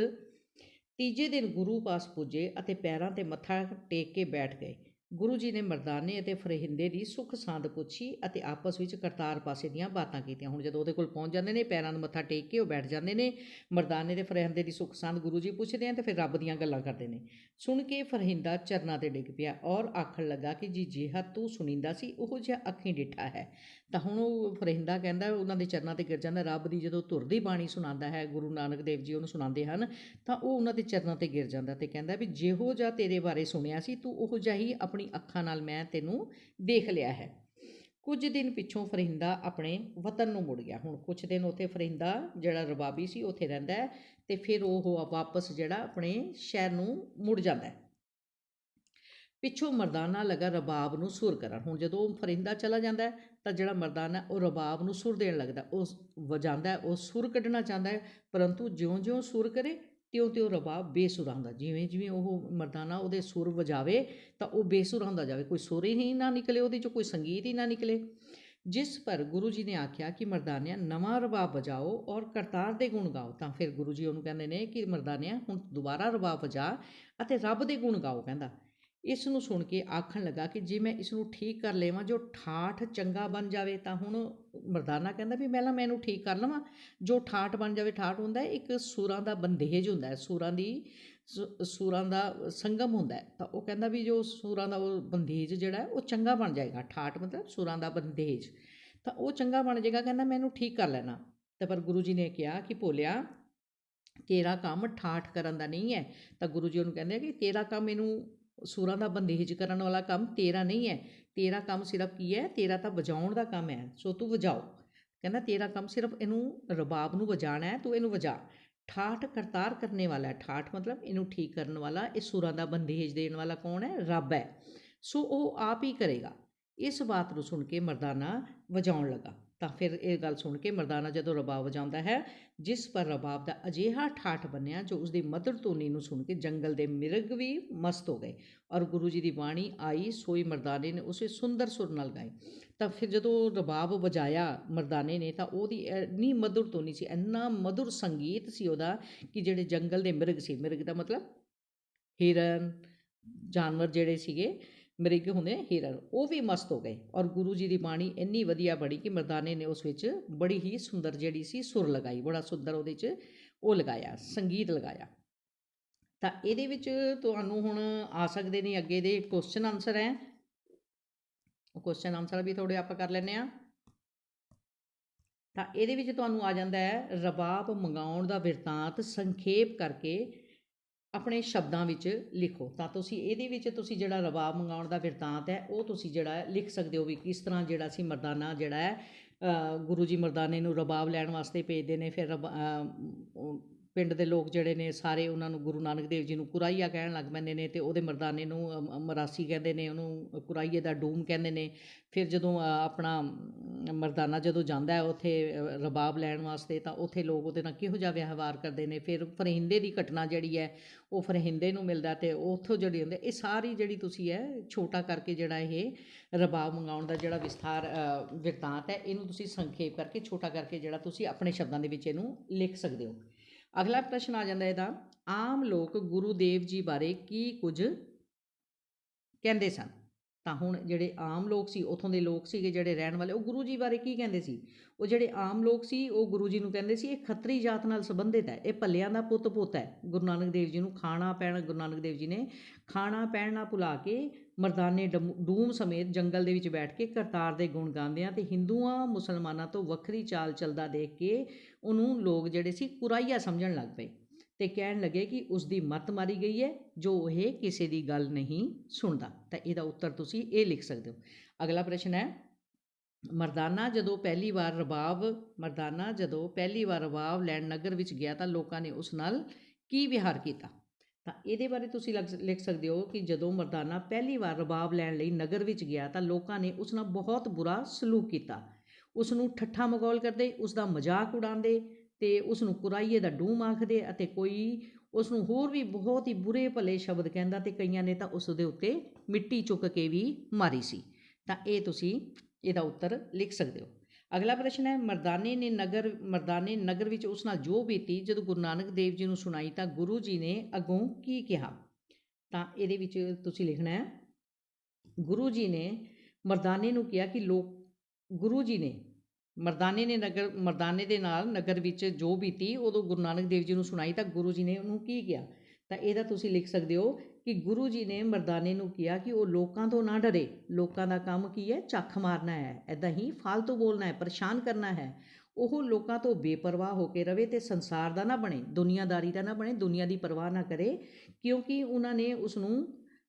[SPEAKER 1] ਤੀਜੇ ਦਿਨ ਗੁਰੂ ਪਾਸ ਪੁੱਜੇ ਅਤੇ ਪੈਰਾਂ ਤੇ ਮੱਥਾ ਟੇਕ ਕੇ ਬੈਠ ਗਏ, ਗੁਰੂ ਜੀ ਨੇ ਮਰਦਾਨੇ ਅਤੇ ਫਰਹਿੰਦੇ ਦੀ ਸੁਖ ਸਾਂਦ ਪੁੱਛੀ ਅਤੇ ਆਪਸ ਵਿੱਚ ਕਰਤਾਰ ਪਾਸੇ ਦੀਆਂ ਬਾਤਾਂ ਕੀਤੀਆਂ। ਹੁਣ ਜਦੋਂ ਉਹਦੇ ਕੋਲ ਪਹੁੰਚ ਜਾਂਦੇ ਨੇ, ਪੈਰਾਂ ਨੂੰ ਮੱਥਾ ਟੇਕ ਕੇ ਉਹ ਬੈਠ ਜਾਂਦੇ ਨੇ, ਮਰਦਾਨੇ ਤੇ ਫਰਹਿੰਦੇ ਦੀ ਸੁਖ ਸਾਂਦ ਗੁਰੂ ਜੀ ਪੁੱਛਦੇ ਆ ਤੇ ਫਿਰ ਰੱਬ ਦੀਆਂ ਗੱਲਾਂ ਕਰਦੇ ਨੇ। ਸੁਣ ਕੇ ਫਰਹਿੰਦਾ ਚਰਨਾਂ ਤੇ ਡਿੱਗ ਪਿਆ ਔਰ ਆਖਣ ਲੱਗਾ ਕਿ ਜੀ ਜਿਹਾ ਤੂੰ ਸੁਣੀਂਦਾ ਸੀ, ਉਹ ਜਿਹਾ ਅੱਖੀਂ ਡਿੱਠਾ ਹੈ। ਤਾਂ ਹੁਣ ਉਹ ਫਰਿੰਦਾ ਕਹਿੰਦਾ ਉਹਨਾਂ ਦੇ ਚਰਨਾਂ ਤੇ ਗਿਰ ਜਾਂਦਾ, ਰੱਬ ਦੀ ਜਦੋਂ ਧੁਰ ਦੀ ਬਾਣੀ ਸੁਣਾਉਂਦਾ ਹੈ, ਗੁਰੂ ਨਾਨਕ ਦੇਵ ਜੀ ਉਹਨੂੰ ਸੁਣਾਉਂਦੇ ਹਨ, ਤਾਂ ਉਹ ਉਹਨਾਂ ਦੇ ਚਰਨਾਂ ਤੇ ਗਿਰ ਜਾਂਦਾ ਤੇ ਕਹਿੰਦਾ ਵੀ ਜਿਹੋ ਜਿਹਾ ਤੇਰੇ ਬਾਰੇ ਸੁਣਿਆ ਸੀ, ਤੂੰ ਉਹੋ ਜਿਹਾ ਹੀ ਆਪਣੀ ਅੱਖਾਂ ਨਾਲ ਮੈਂ ਤੈਨੂੰ ਦੇਖ ਲਿਆ ਹੈ। ਕੁਝ ਦਿਨ ਪਿੱਛੋਂ ਫਰਿੰਦਾ ਆਪਣੇ ਵਤਨ ਨੂੰ ਮੁੜ ਗਿਆ। ਹੁਣ ਕੁਝ ਦਿਨ ਉੱਥੇ ਫਰਿੰਦਾ ਜਿਹੜਾ ਰਬਾਬੀ ਸੀ, ਉੱਥੇ ਰਹਿੰਦਾ ਹੈ ਤੇ ਫਿਰ ਉਹ ਵਾਪਸ ਜਿਹੜਾ ਆਪਣੇ ਸ਼ਹਿਰ ਨੂੰ ਮੁੜ ਜਾਂਦਾ ਹੈ। ਪਿੱਛੋਂ ਮਰਦਾਨਾ ਲਗਾ ਰਬਾਬ ਨੂੰ ਸੁਰ ਕਰਨ। ਹੁਣ ਜਦੋਂ ਉਹ ਫਰਿੰਦਾ ਚਲਾ ਜਾਂਦਾ ਹੈ ਤਾਂ ਜਿਹੜਾ ਮਰਦਾਨਾ ਉਹ ਰਬਾਬ ਨੂੰ ਸੁਰ ਦੇਣ ਲੱਗਦਾ। ਉਹ ਵਜਾਉਂਦਾ ਉਹ ਸੁਰ ਕੱਢਣਾ ਚਾਹੁੰਦਾ ਹੈ, ਪਰੰਤੂ ਜਿਉਂ-ਜਿਉਂ ਸੁਰ ਕਰੇ, ਤਿਉਂ-ਤਿਉਂ ਰਬਾਬ ਬੇਸੁਰ ਹੁੰਦਾ ਜਿਵੇਂ ਜਿਵੇਂ ਉਹ ਮਰਦਾਨਾ ਉਹਦੇ ਸੁਰ ਵਜਾਵੇ, ਤਾਂ ਉਹ ਬੇਸੁਰ ਹੁੰਦਾ ਜਾਵੇ। ਕੋਈ ਸੁਰ ਹੀ ਨਾ ਨਿਕਲੇ ਉਹਦੇ ਚੋਂ, ਕੋਈ ਸੰਗੀਤ ਹੀ ਨਾ ਨਿਕਲੇ। ਜਿਸ ਪਰ ਗੁਰੂ ਜੀ ਨੇ ਆਖਿਆ ਕਿ ਮਰਦਾਨਿਆ, ਨਵਾਂ ਰਬਾਬ ਵਜਾਓ ਔਰ ਕਰਤਾਰ ਦੇ ਗੁਣ ਗਾਓ, ਤਾਂ ਫਿਰ ਗੁਰੂ ਜੀ ਉਹਨੂੰ ਕਹਿੰਦੇ ਨੇ ਕਿ ਮਰਦਾਨਿਆ, ਹੁਣ ਦੁਬਾਰਾ ਰਬਾਬ ਵਜਾ ਅਤੇ ਰੱਬ ਦੇ ਗੁਣ ਗਾਓ, ਕਹਿੰਦਾ। ਇਸ ਨੂੰ ਸੁਣ ਕੇ ਆਖਣ ਲੱਗਾ ਕਿ ਜੇ ਮੈਂ ਇਸ ਨੂੰ ਠੀਕ ਕਰ ਲਵਾਂ, ਜੋ ਠਾਠ ਚੰਗਾ ਬਣ ਜਾਵੇ, ਤਾਂ ਹੁਣ ਮਰਦਾਨਾ ਕਹਿੰਦਾ ਵੀ ਪਹਿਲਾਂ ਮੈਂ ਇਹਨੂੰ ਠੀਕ ਕਰ ਲਵਾਂ। ਜੋ ਠਾਠ ਬਣ ਜਾਵੇ, ਠਾਠ ਹੁੰਦਾ ਇੱਕ ਸੁਰਾਂ ਦਾ ਬੰਦੇਜ ਹੁੰਦਾ ਹੈ, ਸੁਰਾਂ ਦੀ ਸੁ- ਸੁਰਾਂ ਦਾ ਸੰਗਮ ਹੁੰਦਾ ਹੈ। ਤਾਂ ਉਹ ਕਹਿੰਦਾ ਵੀ ਜੋ ਸੂਰਾਂ ਦਾ ਉਹ ਬੰਦੇਜ ਜਿਹੜਾ ਉਹ ਚੰਗਾ ਬਣ ਜਾਏਗਾ। ਠਾਠ ਮਤਲਬ ਸੁਰਾਂ ਦਾ ਬੰਦੇਜ। ਤਾਂ ਉਹ ਚੰਗਾ ਬਣ ਜਾਏਗਾ, ਕਹਿੰਦਾ ਮੈਂ ਇਹਨੂੰ ਠੀਕ ਕਰ ਲੈਣਾ। ਤਾਂ ਪਰ ਗੁਰੂ ਜੀ ਨੇ ਕਿਹਾ ਕਿ ਭੋਲਿਆ, ਤੇਰਾ ਕੰਮ ਠਾਠ ਕਰਨ ਦਾ ਨਹੀਂ ਹੈ। ਤਾਂ ਗੁਰੂ ਜੀ ਉਹਨੂੰ ਕਹਿੰਦੇ ਕਿ ਤੇਰਾ ਕੰਮ ਇਹਨੂੰ ਸੁਰਾਂ ਦਾ ਬੰਦੇਜ ਕਰਨ ਵਾਲਾ ਕੰਮ ਤੇਰਾ ਨਹੀਂ ਹੈ। ਤੇਰਾ ਕੰਮ ਸਿਰਫ ਕੀ ਹੈ? ਤੇਰਾ ਤਾਂ ਵਜਾਉਣ ਦਾ ਕੰਮ ਹੈ। ਸੋ ਤੂੰ ਵਜਾਓ। ਕਹਿੰਦਾ, ਤੇਰਾ ਕੰਮ ਸਿਰਫ ਇਹਨੂੰ ਰਬਾਬ ਨੂੰ ਵਜਾਣਾ ਹੈ, ਤੂੰ ਇਹਨੂੰ ਵਜਾ। ਠਾਠ ਕਰਤਾਰ ਕਰਨੇ ਵਾਲਾ ਹੈ। ਠਾਠ ਮਤਲਬ ਇਹਨੂੰ ਠੀਕ ਕਰਨ ਵਾਲਾ, ਇਹ ਸੁਰਾਂ ਦਾ ਬੰਦੇਜ ਦੇਣ ਵਾਲਾ ਕੌਣ ਹੈ? ਰੱਬ ਹੈ। ਸੋ ਉਹ ਆਪ ਹੀ ਕਰੇਗਾ। ਇਸ ਬਾਤ ਨੂੰ ਸੁਣ ਕੇ ਮਰਦਾਨਾ ਵਜਾਉਣ ਲੱਗਾ। ਤਾਂ ਫਿਰ ਇਹ ਗੱਲ ਸੁਣ ਕੇ ਮਰਦਾਨਾ ਜਦੋਂ ਰਬਾਬ ਵਜਾਉਂਦਾ ਹੈ, ਜਿਸ ਪਰ ਰਬਾਬ ਦਾ ਅਜਿਹਾ ਠਾਠ ਬੰਨਿਆ ਜੋ ਉਸ ਦੀ ਮਧੁਰ ਧੁਨੀ ਨੂੰ ਸੁਣ ਕੇ ਜੰਗਲ ਦੇ ਮਿਰਗ ਵੀ ਮਸਤ ਹੋ ਗਏ ਔਰ ਗੁਰੂ ਜੀ ਦੀ ਬਾਣੀ ਆਈ, ਸੋਈ ਮਰਦਾਨੇ ਨੇ ਉਸੇ ਸੁੰਦਰ ਸੁਰ ਨਾਲ ਗਾਈ। ਤਾਂ ਫਿਰ ਜਦੋਂ ਰਬਾਬ ਵਜਾਇਆ ਮਰਦਾਨੇ ਨੇ ਤਾਂ ਉਹਦੀ ਇੰਨੀ ਮਧੁਰ ਧੁਨੀ ਸੀ, ਇੰਨਾ ਮਧੁਰ ਸੰਗੀਤ ਸੀ ਉਹਦਾ ਕਿ ਜਿਹੜੇ ਜੰਗਲ ਦੇ ਮਿਰਗ ਸੀ, ਮਿਰਗ ਦਾ ਮਤਲਬ ਹਿਰਨ, ਜਾਨਵਰ ਜਿਹੜੇ ਸੀਗੇ ਮ੍ਰਿਗ ਹੁੰਦੇ ਨੇ ਹਿਰਨ, ਉਹ ਵੀ ਮਸਤ ਹੋ ਗਏ ਔਰ ਗੁਰੂ ਜੀ ਦੀ ਬਾਣੀ ਇੰਨੀ ਵਧੀਆ ਬਣੀ ਕਿ ਮਰਦਾਨੇ ਨੇ ਉਸ ਵਿੱਚ ਬੜੀ ਹੀ ਸੁੰਦਰ ਜਿਹੜੀ ਸੀ ਸੁਰ ਲਗਾਈ, ਬੜਾ ਸੁੰਦਰ ਉਹਦੇ 'ਚ ਉਹ ਲਗਾਇਆ, ਸੰਗੀਤ ਲਗਾਇਆ। ਤਾਂ ਇਹਦੇ ਵਿੱਚ ਤੁਹਾਨੂੰ ਹੁਣ ਆ ਸਕਦੇ ਨੇ ਅੱਗੇ ਦੇ ਕੁਐਸਚਨ ਆਨਸਰ ਹੈ। ਉਹ ਕੁਐਸਚਨ ਆਨਸਰ ਵੀ ਥੋੜੇ ਆਪਾਂ ਕਰ ਲੈਨੇ ਆ ਤਾਂ ਇਹਦੇ ਵਿੱਚ ਤੁਹਾਨੂੰ ਆ ਜਾਂਦਾ ਹੈ, ਰਬਾਬ ਮੰਗਾਉਣ ਦਾ ਵਿਰਤਾਂਤ ਸੰਖੇਪ ਕਰਕੇ ਆਪਣੇ ਸ਼ਬਦਾਂ ਵਿੱਚ ਲਿਖੋ। ਤਾਂ ਤੁਸੀਂ ਇਹਦੇ ਵਿੱਚ ਤੁਸੀਂ ਜਿਹੜਾ ਰਬਾਬ ਮੰਗਾਉਣ ਦਾ ਬਿਰਤਾਂਤ ਹੈ, ਉਹ ਤੁਸੀਂ ਜਿਹੜਾ ਲਿਖ ਸਕਦੇ ਹੋ ਵੀ ਕਿਸ ਤਰ੍ਹਾਂ ਜਿਹੜਾ ਸੀ ਮਰਦਾਨਾ ਜਿਹੜਾ ਹੈ ਗੁਰੂ ਜੀ ਮਰਦਾਨੇ ਨੂੰ ਰਬਾਬ ਲੈਣ ਵਾਸਤੇ ਭੇਜਦੇ ਨੇ, ਫਿਰ ਰਬ- ਪਿੰਡ ਦੇ ਲੋਕ ਜਿਹੜੇ ਨੇ ਸਾਰੇ ਉਹਨਾਂ ਨੂੰ ਗੁਰੂ ਨਾਨਕ ਦੇਵ ਜੀ ਨੂੰ ਕੁਰਾਈਆ ਕਹਿਣ ਲੱਗ ਪੈਂਦੇ ਨੇ ਅਤੇ ਉਹਦੇ ਮਰਦਾਨੇ ਨੂੰ ਮਰਾਸੀ ਕਹਿੰਦੇ ਨੇ ਉਹਨੂੰ ਕੁਰਾਈਏ ਦਾ ਡੂਮ ਕਹਿੰਦੇ ਨੇ। ਫਿਰ ਜਦੋਂ ਆਪਣਾ ਮਰਦਾਨਾ ਜਦੋਂ ਜਾਂਦਾ ਹੈ ਉੱਥੇ ਰਬਾਬ ਲੈਣ ਵਾਸਤੇ ਤਾਂ ਉੱਥੇ ਲੋਕ ਉਹਦੇ ਨਾਲ ਕਿਹੋ ਜਿਹਾ ਵਿਵਹਾਰ ਕਰਦੇ ਨੇ। ਫਿਰ ਫਰਹਿੰਦੇ ਦੀ ਘਟਨਾ ਜਿਹੜੀ ਹੈ ਉਹ ਫਰਹਿੰਦੇ ਨੂੰ ਮਿਲਦਾ ਤੇ ਉੱਥੋਂ ਜਿਹੜੀ ਹੁੰਦੇ ਇਹ ਸਾਰੀ ਜਿਹੜੀ ਤੁਸੀਂ ਹੈ ਛੋਟਾ ਕਰਕੇ ਜਿਹੜਾ ਇਹ ਰਬਾਬ ਮੰਗਾਉਣ ਦਾ ਜਿਹੜਾ ਵਿਸਥਾਰ ਅ, ਹੈ ਇਹਨੂੰ ਤੁਸੀਂ ਸੰਖੇਪ ਕਰਕੇ ਛੋਟਾ ਕਰਕੇ ਜਿਹੜਾ ਤੁਸੀਂ ਆਪਣੇ ਸ਼ਬਦਾਂ ਦੇ ਵਿੱਚ ਇਹਨੂੰ ਲਿਖ ਸਕਦੇ ਹੋ। ਅਗਲਾ ਪ੍ਰਸ਼ਨ ਆ ਜਾਂਦਾ ਇਹਦਾ, ਆਮ ਲੋਕ ਗੁਰੂ ਦੇਵ ਜੀ ਬਾਰੇ ਕੀ ਕੁਝ ਕਹਿੰਦੇ ਸਨ? ਤਾਂ ਹੁਣ ਜਿਹੜੇ ਆਮ ਲੋਕ ਸੀ, ਉਥੋਂ ਦੇ ਲੋਕ ਸੀਗੇ ਜਿਹੜੇ ਰਹਿਣ ਵਾਲੇ, ਉਹ ਗੁਰੂ ਜੀ ਬਾਰੇ ਕੀ ਕਹਿੰਦੇ ਸੀ? ਉਹ ਜਿਹੜੇ ਆਮ ਲੋਕ ਸੀ, ਉਹ ਗੁਰੂ ਜੀ ਨੂੰ ਕਹਿੰਦੇ ਸੀ, ਇਹ ਖੱਤਰੀ ਜਾਤ ਨਾਲ ਸੰਬੰਧਿਤ ਹੈ, ਇਹ ਭੱਲਿਆਂ ਦਾ ਪੁੱਤ ਪੁੱਤ ਹੈ। ਗੁਰੂ ਨਾਨਕ ਦੇਵ ਜੀ ਨੂੰ ਖਾਣਾ ਪੈਣਾ, ਗੁਰੂ ਨਾਨਕ ਦੇਵ ਜੀ ਨੇ ਖਾਣਾ ਪੈਣਾ ਭੁਲਾ ਕੇ ਮਰਦਾਨੇ ਡਮ- ਡੂਮ ਸਮੇਤ ਜੰਗਲ ਦੇ ਵਿੱਚ ਬੈਠ ਕੇ ਕਰਤਾਰ ਦੇ ਗੁਣ ਗਾਉਂਦੇ ਆ ਤੇ ਹਿੰਦੂਆਂ, ਮੁਸਲਮਾਨਾਂ ਤੋਂ ਵੱਖਰੀ ਚਾਲ ਚੱਲਦਾ ਦੇਖ ਕੇ ਉਹਨੂੰ ਲੋਕ ਜਿਹੜੇ ਸੀ ਕੁਰਾਈਆ ਸਮਝਣ ਲੱਗ ਪਏ ਤੇ ਕਹਿਣ ਲੱਗੇ ਕਿ ਉਸ ਦੀ ਮੱਤ ਮਾਰੀ ਗਈ ਹੈ, ਜੋ ਇਹ ਕਿਸੇ ਦੀ ਗੱਲ ਨਹੀਂ ਸੁਣਦਾ। ਤਾਂ ਇਹਦਾ ਉੱਤਰ ਤੁਸੀਂ ਇਹ ਲਿਖ ਸਕਦੇ ਹੋ। ਅਗਲਾ ਪ੍ਰਸ਼ਨ ਹੈ, ਮਰਦਾਨਾ ਜਦੋਂ ਪਹਿਲੀ ਵਾਰ ਰਬਾਬ, ਮਰਦਾਨਾ ਜਦੋਂ ਪਹਿਲੀ ਵਾਰ ਰਬਾਬ ਲੈਣ ਨਗਰ ਵਿੱਚ ਗਿਆ ਤਾਂ ਲੋਕਾਂ ਨੇ ਉਸ ਨਾਲ ਕੀ ਵਿਹਾਰ ਕੀਤਾ? ਤਾਂ ਇਹਦੇ ਬਾਰੇ ਤੁਸੀਂ ਲਗ- ਲਿਖ ਸਕਦੇ ਹੋ ਕਿ ਜਦੋਂ ਮਰਦਾਨਾ ਪਹਿਲੀ ਵਾਰ ਰਬਾਬ ਲੈਣ ਲਈ ਨਗਰ ਵਿੱਚ ਗਿਆ ਤਾਂ ਲੋਕਾਂ ਨੇ ਉਸ ਨਾਲ ਬਹੁਤ ਬੁਰਾ ਸਲੂਕ ਕੀਤਾ। ਉਸ ਨੂੰ ਠੱਠਾ ਮਗੌਲ ਕਰਦੇ, ਉਸ ਦਾ ਮਜ਼ਾਕ ਉਡਾਉਂਦੇ ਤੇ ਉਸ ਨੂੰ ਕੁਰਾਈਏ ਦਾ ਡੂਮ ਆਖਦੇ ਅਤੇ ਕੋਈ ਉਸ ਨੂੰ ਹੋਰ ਵੀ ਬਹੁਤ ਹੀ ਬੁਰੇ ਭਲੇ ਸ਼ਬਦ ਕਹਿੰਦਾ ਤੇ ਕਈਆਂ ਨੇ ਤਾਂ ਉਸ ਦੇ ਉੱਤੇ ਮਿੱਟੀ ਚੁੱਕ ਕੇ ਵੀ ਮਾਰੀ ਸੀ। ਤਾਂ ਇਹ ਤੁਸੀਂ ਇਹਦਾ ਉੱਤਰ ਲਿਖ ਸਕਦੇ ਹੋ। ਅਗਲਾ ਪ੍ਰਸ਼ਨ ਹੈ, ਮਰਦਾਨੇ ਨੇ ਨਗਰ, ਮਰਦਾਨੇ ਨਗਰ ਵਿੱਚ ਉਸ ਨਾਲ ਜੋ ਬੀਤੀ, ਜਦੋਂ ਗੁਰੂ ਨਾਨਕ ਦੇਵ ਜੀ ਨੂੰ ਸੁਣਾਈ ਤਾਂ ਗੁਰੂ ਜੀ ਨੇ ਅੱਗੋਂ ਕੀ ਕਿਹਾ? ਤਾਂ ਇਹਦੇ ਵਿੱਚ ਤੁਸੀਂ ਲਿਖਣਾ ਹੈ, ਗੁਰੂ ਜੀ ਨੇ ਮਰਦਾਨੇ ਨੂੰ ਕਿਹਾ ਕਿ ਲੋਕ, ਗੁਰੂ ਜੀ ਨੇ ਮਰਦਾਨੇ ਨੇ ਨਗਰ, ਮਰਦਾਨੇ ਦੇ ਨਾਲ ਨਗਰ ਵਿੱਚ ਜੋ ਬੀਤੀ, ਉਦੋਂ ਗੁਰੂ ਨਾਨਕ ਦੇਵ ਜੀ ਨੂੰ ਸੁਣਾਈ ਤਾਂ ਗੁਰੂ ਜੀ ਨੇ ਉਹਨੂੰ ਕੀ ਕਿਹਾ? ਤਾਂ ਇਹਦਾ ਤੁਸੀਂ ਲਿਖ ਸਕਦੇ ਹੋ ਕਿ ਗੁਰੂ ਜੀ ਨੇ ਮਰਦਾਨੇ ਨੂੰ ਕਿਹਾ ਕਿ ਉਹ ਲੋਕਾਂ ਤੋਂ ਨਾ ਡਰੇ, ਲੋਕਾਂ ਦਾ ਕੰਮ ਕੀ ਹੈ? ਚੱਖ ਮਾਰਨਾ ਹੈ। ਐਦਾਂ ਹੀ ਫालतू ਬੋਲਣਾ ਹੈ, ਪਰੇਸ਼ਾਨ ਕਰਨਾ ਹੈ। ਉਹ ਲੋਕਾਂ ਤੋਂ ਬੇਪਰਵਾਹ ਹੋ ਕੇ ਰਵੇ ਤੇ ਸੰਸਾਰ ਦਾ ਨਾ ਬਣੇ, ਦੁਨੀਆਦਾਰੀ ਦਾ ਨਾ ਬਣੇ, ਦੁਨੀਆ ਦੀ ਪਰਵਾਹ ਨਾ ਕਰੇ, ਕਿਉਂਕਿ ਉਹਨਾਂ ਨੇ ਉਸ ਨੂੰ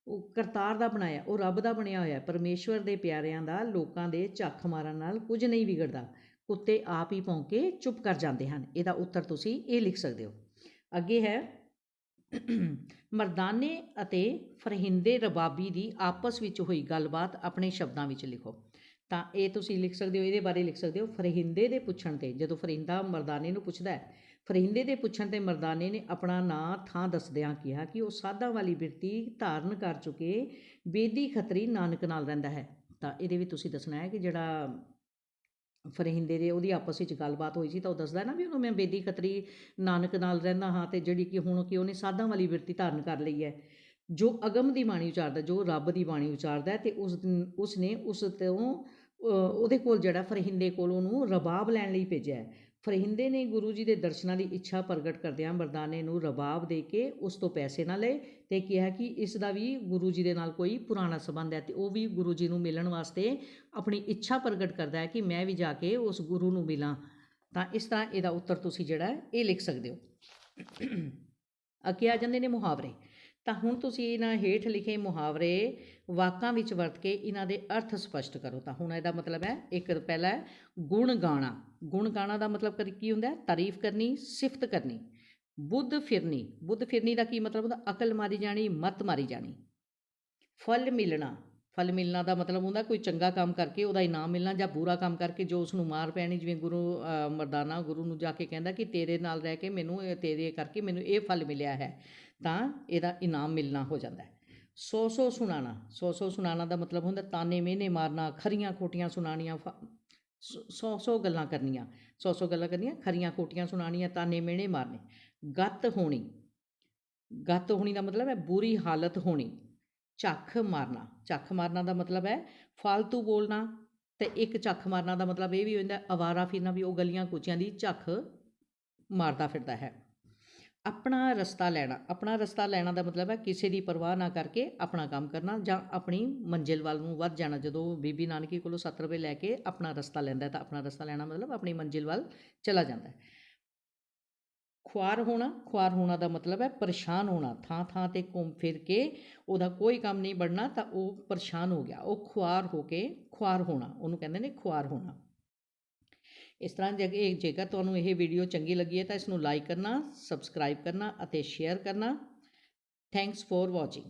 [SPEAKER 1] ਉਹ ਕਰਤਾਰ ਦਾ ਬਣਾਇਆ, ਉਹ ਰੱਬ ਦਾ ਬਣਿਆ ਹੋਇਆ ਹੈ। ਪਰਮੇਸ਼ਵਰ ਦੇ ਪਿਆਰਿਆਂ ਦਾ ਲੋਕਾਂ ਦੇ ਝੱਖ ਮਾਰਨ ਨਾਲ ਕੁਝ ਨਹੀਂ ਵਿਗੜਦਾ। ਕੁੱਤੇ ਆਪ ਹੀ ਭੌਂਕੇ ਚੁੱਪ ਕਰ ਜਾਂਦੇ ਹਨ। ਇਹਦਾ ਉੱਤਰ ਤੁਸੀਂ ਇਹ ਲਿਖ ਸਕਦੇ ਹੋ। ਅੱਗੇ ਹੈ ਮਰਦਾਨੇ ਅਤੇ ਫਰਹਿੰਦੇ ਰਬਾਬੀ ਦੀ ਆਪਸ ਵਿੱਚ ਹੋਈ ਗੱਲਬਾਤ ਆਪਣੇ ਸ਼ਬਦਾਂ ਵਿੱਚ ਲਿਖੋ। ਤਾਂ ਇਹ ਤੁਸੀਂ ਲਿਖ ਸਕਦੇ ਹੋ, ਇਹਦੇ ਬਾਰੇ ਲਿਖ ਸਕਦੇ ਹੋ। ਫਰਹਿੰਦੇ ਦੇ ਪੁੱਛਣ ਤੇ, ਜਦੋਂ ਫਰਿੰਦਾ ਮਰਦਾਨੇ ਨੂੰ ਪੁੱਛਦਾ ਹੈ ਫਰਿੰਦੇ ਦੇ ਪੁੱਛਣ ਤੇ ਮਰਦਾਨੇ ਨੇ ਆਪਣਾ ਨਾਂ ਥਾਂ ਦੱਸਦਿਆਂ ਕਿਹਾ ਕਿ ਉਹ ਸਾਧਾਂ ਵਾਲੀ ਬਿਰਤੀ ਧਾਰਨ ਕਰ ਚੁੱਕੇ ਬੇਦੀ ਖਤਰੀ ਨਾਨਕ ਨਾਲ ਰਹਿੰਦਾ ਹੈ। ਤਾਂ ਇਹਦੇ ਵਿੱਚ ਤੁਸੀਂ ਦੱਸਣਾ ਹੈ ਕਿ ਜਿਹੜਾ ਫਰਹਿੰਦੇ ਦੇ ਉਹਦੀ ਆਪਸ ਵਿੱਚ ਗੱਲਬਾਤ ਹੋਈ ਸੀ ਤਾਂ ਉਹ ਦੱਸਦਾ ਨਾ ਵੀ ਉਹਨੂੰ ਮੈਂ ਬੇਦੀ ਖੱਤਰੀ ਨਾਨਕ ਨਾਲ ਰਹਿੰਦਾ ਹਾਂ ਤੇ ਜਿਹੜੀ ਕਿ ਹੁਣ ਕਿ ਉਹਨੇ ਸਾਧਾਂ ਵਾਲੀ ਬਿਰਤੀ ਧਾਰਨ ਕਰ ਲਈ ਹੈ। ਜੋ ਅਗਮ ਦੀ ਬਾਣੀ ਉਚਾਰਦਾ, ਜੋ ਰੱਬ ਦੀ ਬਾਣੀ ਉਚਾਰਦਾ ਹੈ ਤੇ ਉਸ ਉਸ ਨੇ ਉਸ ਤੋਂ ਉਹਦੇ ਕੋਲ ਜਿਹੜਾ ਫਰਹਿੰਦੇ ਕੋਲ ਉਹਨੂੰ ਰਬਾਬ ਲੈਣ ਲਈ ਭੇਜਿਆ ਫਰਹਿੰਦੇ ਨੇ ਗੁਰੂ ਜੀ ਦੇ ਦਰਸ਼ਨਾਂ ਦੀ ਇੱਛਾ ਪ੍ਰਗਟ ਕਰਦਿਆਂ ਮਰਦਾਨੇ ਨੂੰ ਰਬਾਬ ਦੇ ਕੇ ਉਸ ਤੋਂ ਪੈਸੇ ਨਾ ਲਏ ਤੇ ਕਿਹਾ ਕਿ ਇਸ ਦਾ ਵੀ ਗੁਰੂ ਜੀ ਦੇ ਨਾਲ ਕੋਈ ਪੁਰਾਣਾ ਸੰਬੰਧ ਹੈ ਤੇ ਉਹ ਵੀ ਗੁਰੂ ਜੀ ਨੂੰ ਮਿਲਣ ਵਾਸਤੇ ਆਪਣੀ ਇੱਛਾ ਪ੍ਰਗਟ ਕਰਦਾ ਹੈ ਕਿ ਮੈਂ ਵੀ ਜਾ ਕੇ ਉਸ ਗੁਰੂ ਨੂੰ ਮਿਲਾਂ। ਤਾਂ ਇਸ ਤਰ੍ਹਾਂ ਇਹਦਾ ਉੱਤਰ ਤੁਸੀਂ ਜਿਹੜਾ ਇਹ ਲਿਖ ਸਕਦੇ ਹੋ। ਅੱਗੇ ਆ ਜਾਂਦੇ ਨੇ ਮੁਹਾਵਰੇ। ਤਾਂ ਹੁਣ ਤੁਸੀਂ ਇਹਨਾਂ ਹੇਠ ਲਿਖੇ ਮੁਹਾਵਰੇ ਵਾਕਾਂ ਵਿੱਚ ਵਰਤ ਕੇ ਇਹਨਾਂ ਦੇ ਅਰਥ ਸਪਸ਼ਟ ਕਰੋ। ਤਾਂ ਹੁਣ ਇਹਦਾ ਮਤਲਬ ਹੈ, ਇੱਕ ਪਹਿਲਾ ਹੈ, ਗੁਣ ਗਾਣਾ। ਗੁਣ ਗਾਣਾ ਦਾ ਮਤਲਬ ਕਰੀ- ਕੀ ਹੁੰਦਾ ਹੈ? ਤਾਰੀਫ ਕਰਨੀ, ਸਿਫਤ ਕਰਨੀ, ਬੁੱਧ ਫਿਰਨੀ। ਬੁੱਧ ਫਿਰਨੀ ਦਾ ਕੀ ਮਤਲਬ ਹੁੰਦਾ? ਅਕਲ ਮਾਰੀ ਜਾਣੀ, ਮਤ ਮਾਰੀ ਜਾਣੀ। ਫਲ ਮਿਲਣਾ। ਫਲ ਮਿਲਣਾ ਦਾ ਮਤਲਬ ਹੁੰਦਾ ਕੋਈ ਚੰਗਾ ਕੰਮ ਕਰਕੇ ਉਹਦਾ ਇਨਾਮ ਮਿਲਣਾ ਜਾਂ ਬੁਰਾ ਕੰਮ ਕਰਕੇ ਜੋ ਉਸ ਨੂੰ ਮਾਰ ਪੈਣੀ, ਜਿਵੇਂ ਗੁਰੂ ਮਰਦਾਨਾ ਗੁਰੂ ਨੂੰ ਜਾ ਕੇ ਕਹਿੰਦਾ ਕਿ ਤੇਰੇ ਨਾਲ ਰਹਿ ਕੇ ਮੈਨੂੰ ਤੇਰੇ ਕਰਕੇ ਮੈਨੂੰ ਇਹ ਫਲ ਮਿਲਿਆ ਹੈ। ਤਾਂ ਇਹਦਾ ਇਨਾਮ ਮਿਲਣਾ ਹੋ ਜਾਂਦਾ ਹੈ। ਸੌ ਸੌ ਸੁਣਾਣਾ, ਸੌ ਸੌ ਸੁਣਾਣਾ ਦਾ ਮਤਲਬ ਹੁੰਦਾ ਤਾਨੇ ਮਿਹਨੇ ਮਾਰਨਾ, ਖਰੀਆਂ ਖੋਟੀਆਂ ਸੁਣਾਣੀਆਂ ਸੌ ਸੌ ਗੱਲਾਂ ਕਰਨੀਆਂ, ਸੌ ਸੌ ਗੱਲਾਂ ਕਰਨੀਆਂ, ਖਰੀਆਂ ਖੋਟੀਆਂ ਸੁਣਾਣੀਆਂ ਤਾਨੇ ਮਿਹਣੇ ਮਾਰਨੇ। ਗੱਤ ਹੋਣੀ ਗੱਤ ਹੋਣੀ ਦਾ ਮਤਲਬ ਹੈ ਬੁਰੀ ਹਾਲਤ ਹੋਣੀ, ਝੱਖ ਮਾਰਨਾ। ਝੱਖ ਮਾਰਨਾ ਦਾ ਮਤਲਬ ਹੈ ਫालतू ਬੋਲਣਾ ਤੇ ਇੱਕ ਝੱਖ ਮਾਰਨਾ ਦਾ ਮਤਲਬ ਇਹ ਵੀ ਹੁੰਦਾ ਹੈ ਅਵਾਰਾ ਫਿਰਨਾ ਵੀ ਉਹ ਗਲੀਆਂ ਕੁਚੀਆਂ ਦੀ ਝੱਖ ਮਾਰਦਾ ਫਿਰਦਾ ਹੈ। ਆਪਣਾ ਰਸਤਾ ਲੈਣਾ। ਆਪਣਾ ਰਸਤਾ ਲੈਣਾ ਦਾ ਮਤਲਬ ਹੈ ਕਿਸੇ ਦੀ ਪਰਵਾਹ ਨਾ ਕਰਕੇ ਆਪਣਾ ਕੰਮ ਕਰਨਾ ਜਾਂ ਆਪਣੀ ਮੰਜ਼ਿਲ ਵੱਲ ਨੂੰ ਵੱਧ ਜਾਣਾ। ਜਦੋਂ ਬੀਬੀ ਨਾਨਕੀ ਕੋਲੋਂ 7 ਰੁਪਏ ਲੈ ਕੇ ਆਪਣਾ ਰਸਤਾ ਲੈਂਦਾ ਤਾਂ ਆਪਣਾ ਰਸਤਾ ਲੈਣਾ ਮਤਲਬ ਆਪਣੀ ਮੰਜ਼ਿਲ ਵੱਲ ਚਲਾ ਜਾਂਦਾ ਹੈ। ਖੁਆਰ ਹੋਣਾ ਖੁਆਰ ਹੋਣਾ ਦਾ ਮਤਲਬ ਹੈ ਪਰੇਸ਼ਾਨ ਹੋਣਾ। ਥਾਂ ਥਾਂ ਤੇ ਘੁੰਮ ਫਿਰ ਕੇ ਉਹਦਾ ਕੋਈ ਕੰਮ ਨਹੀਂ ਬਣਨਾ ਤਾਂ ਉਹ ਪਰੇਸ਼ਾਨ ਹੋ ਗਿਆ। ਉਹ ਖੁਆਰ ਹੋ ਕੇ ਖੁਆਰ ਹੋਣਾ। ਉਹਨੂੰ ਕਹਿੰਦੇ ਨੇ ਖੁਆਰ ਹੋਣਾ। ਇਸ ਤਰ੍ਹਾਂ ਜੇ ਇਹ- ਜੇਕਰ ਤੁਹਾਨੂੰ ਇਹ ਵੀਡੀਓ ਚੰਗੀ ਲੱਗੀ ਹੈ ਤਾਂ ਇਸ ਨੂੰ ਲਾਈਕ ਕਰਨਾ ਸਬਸਕ੍ਰਾਈਬ ਕਰਨਾ ਅਤੇ ਸ਼ੇਅਰ ਕਰਨਾ। Thanks for watching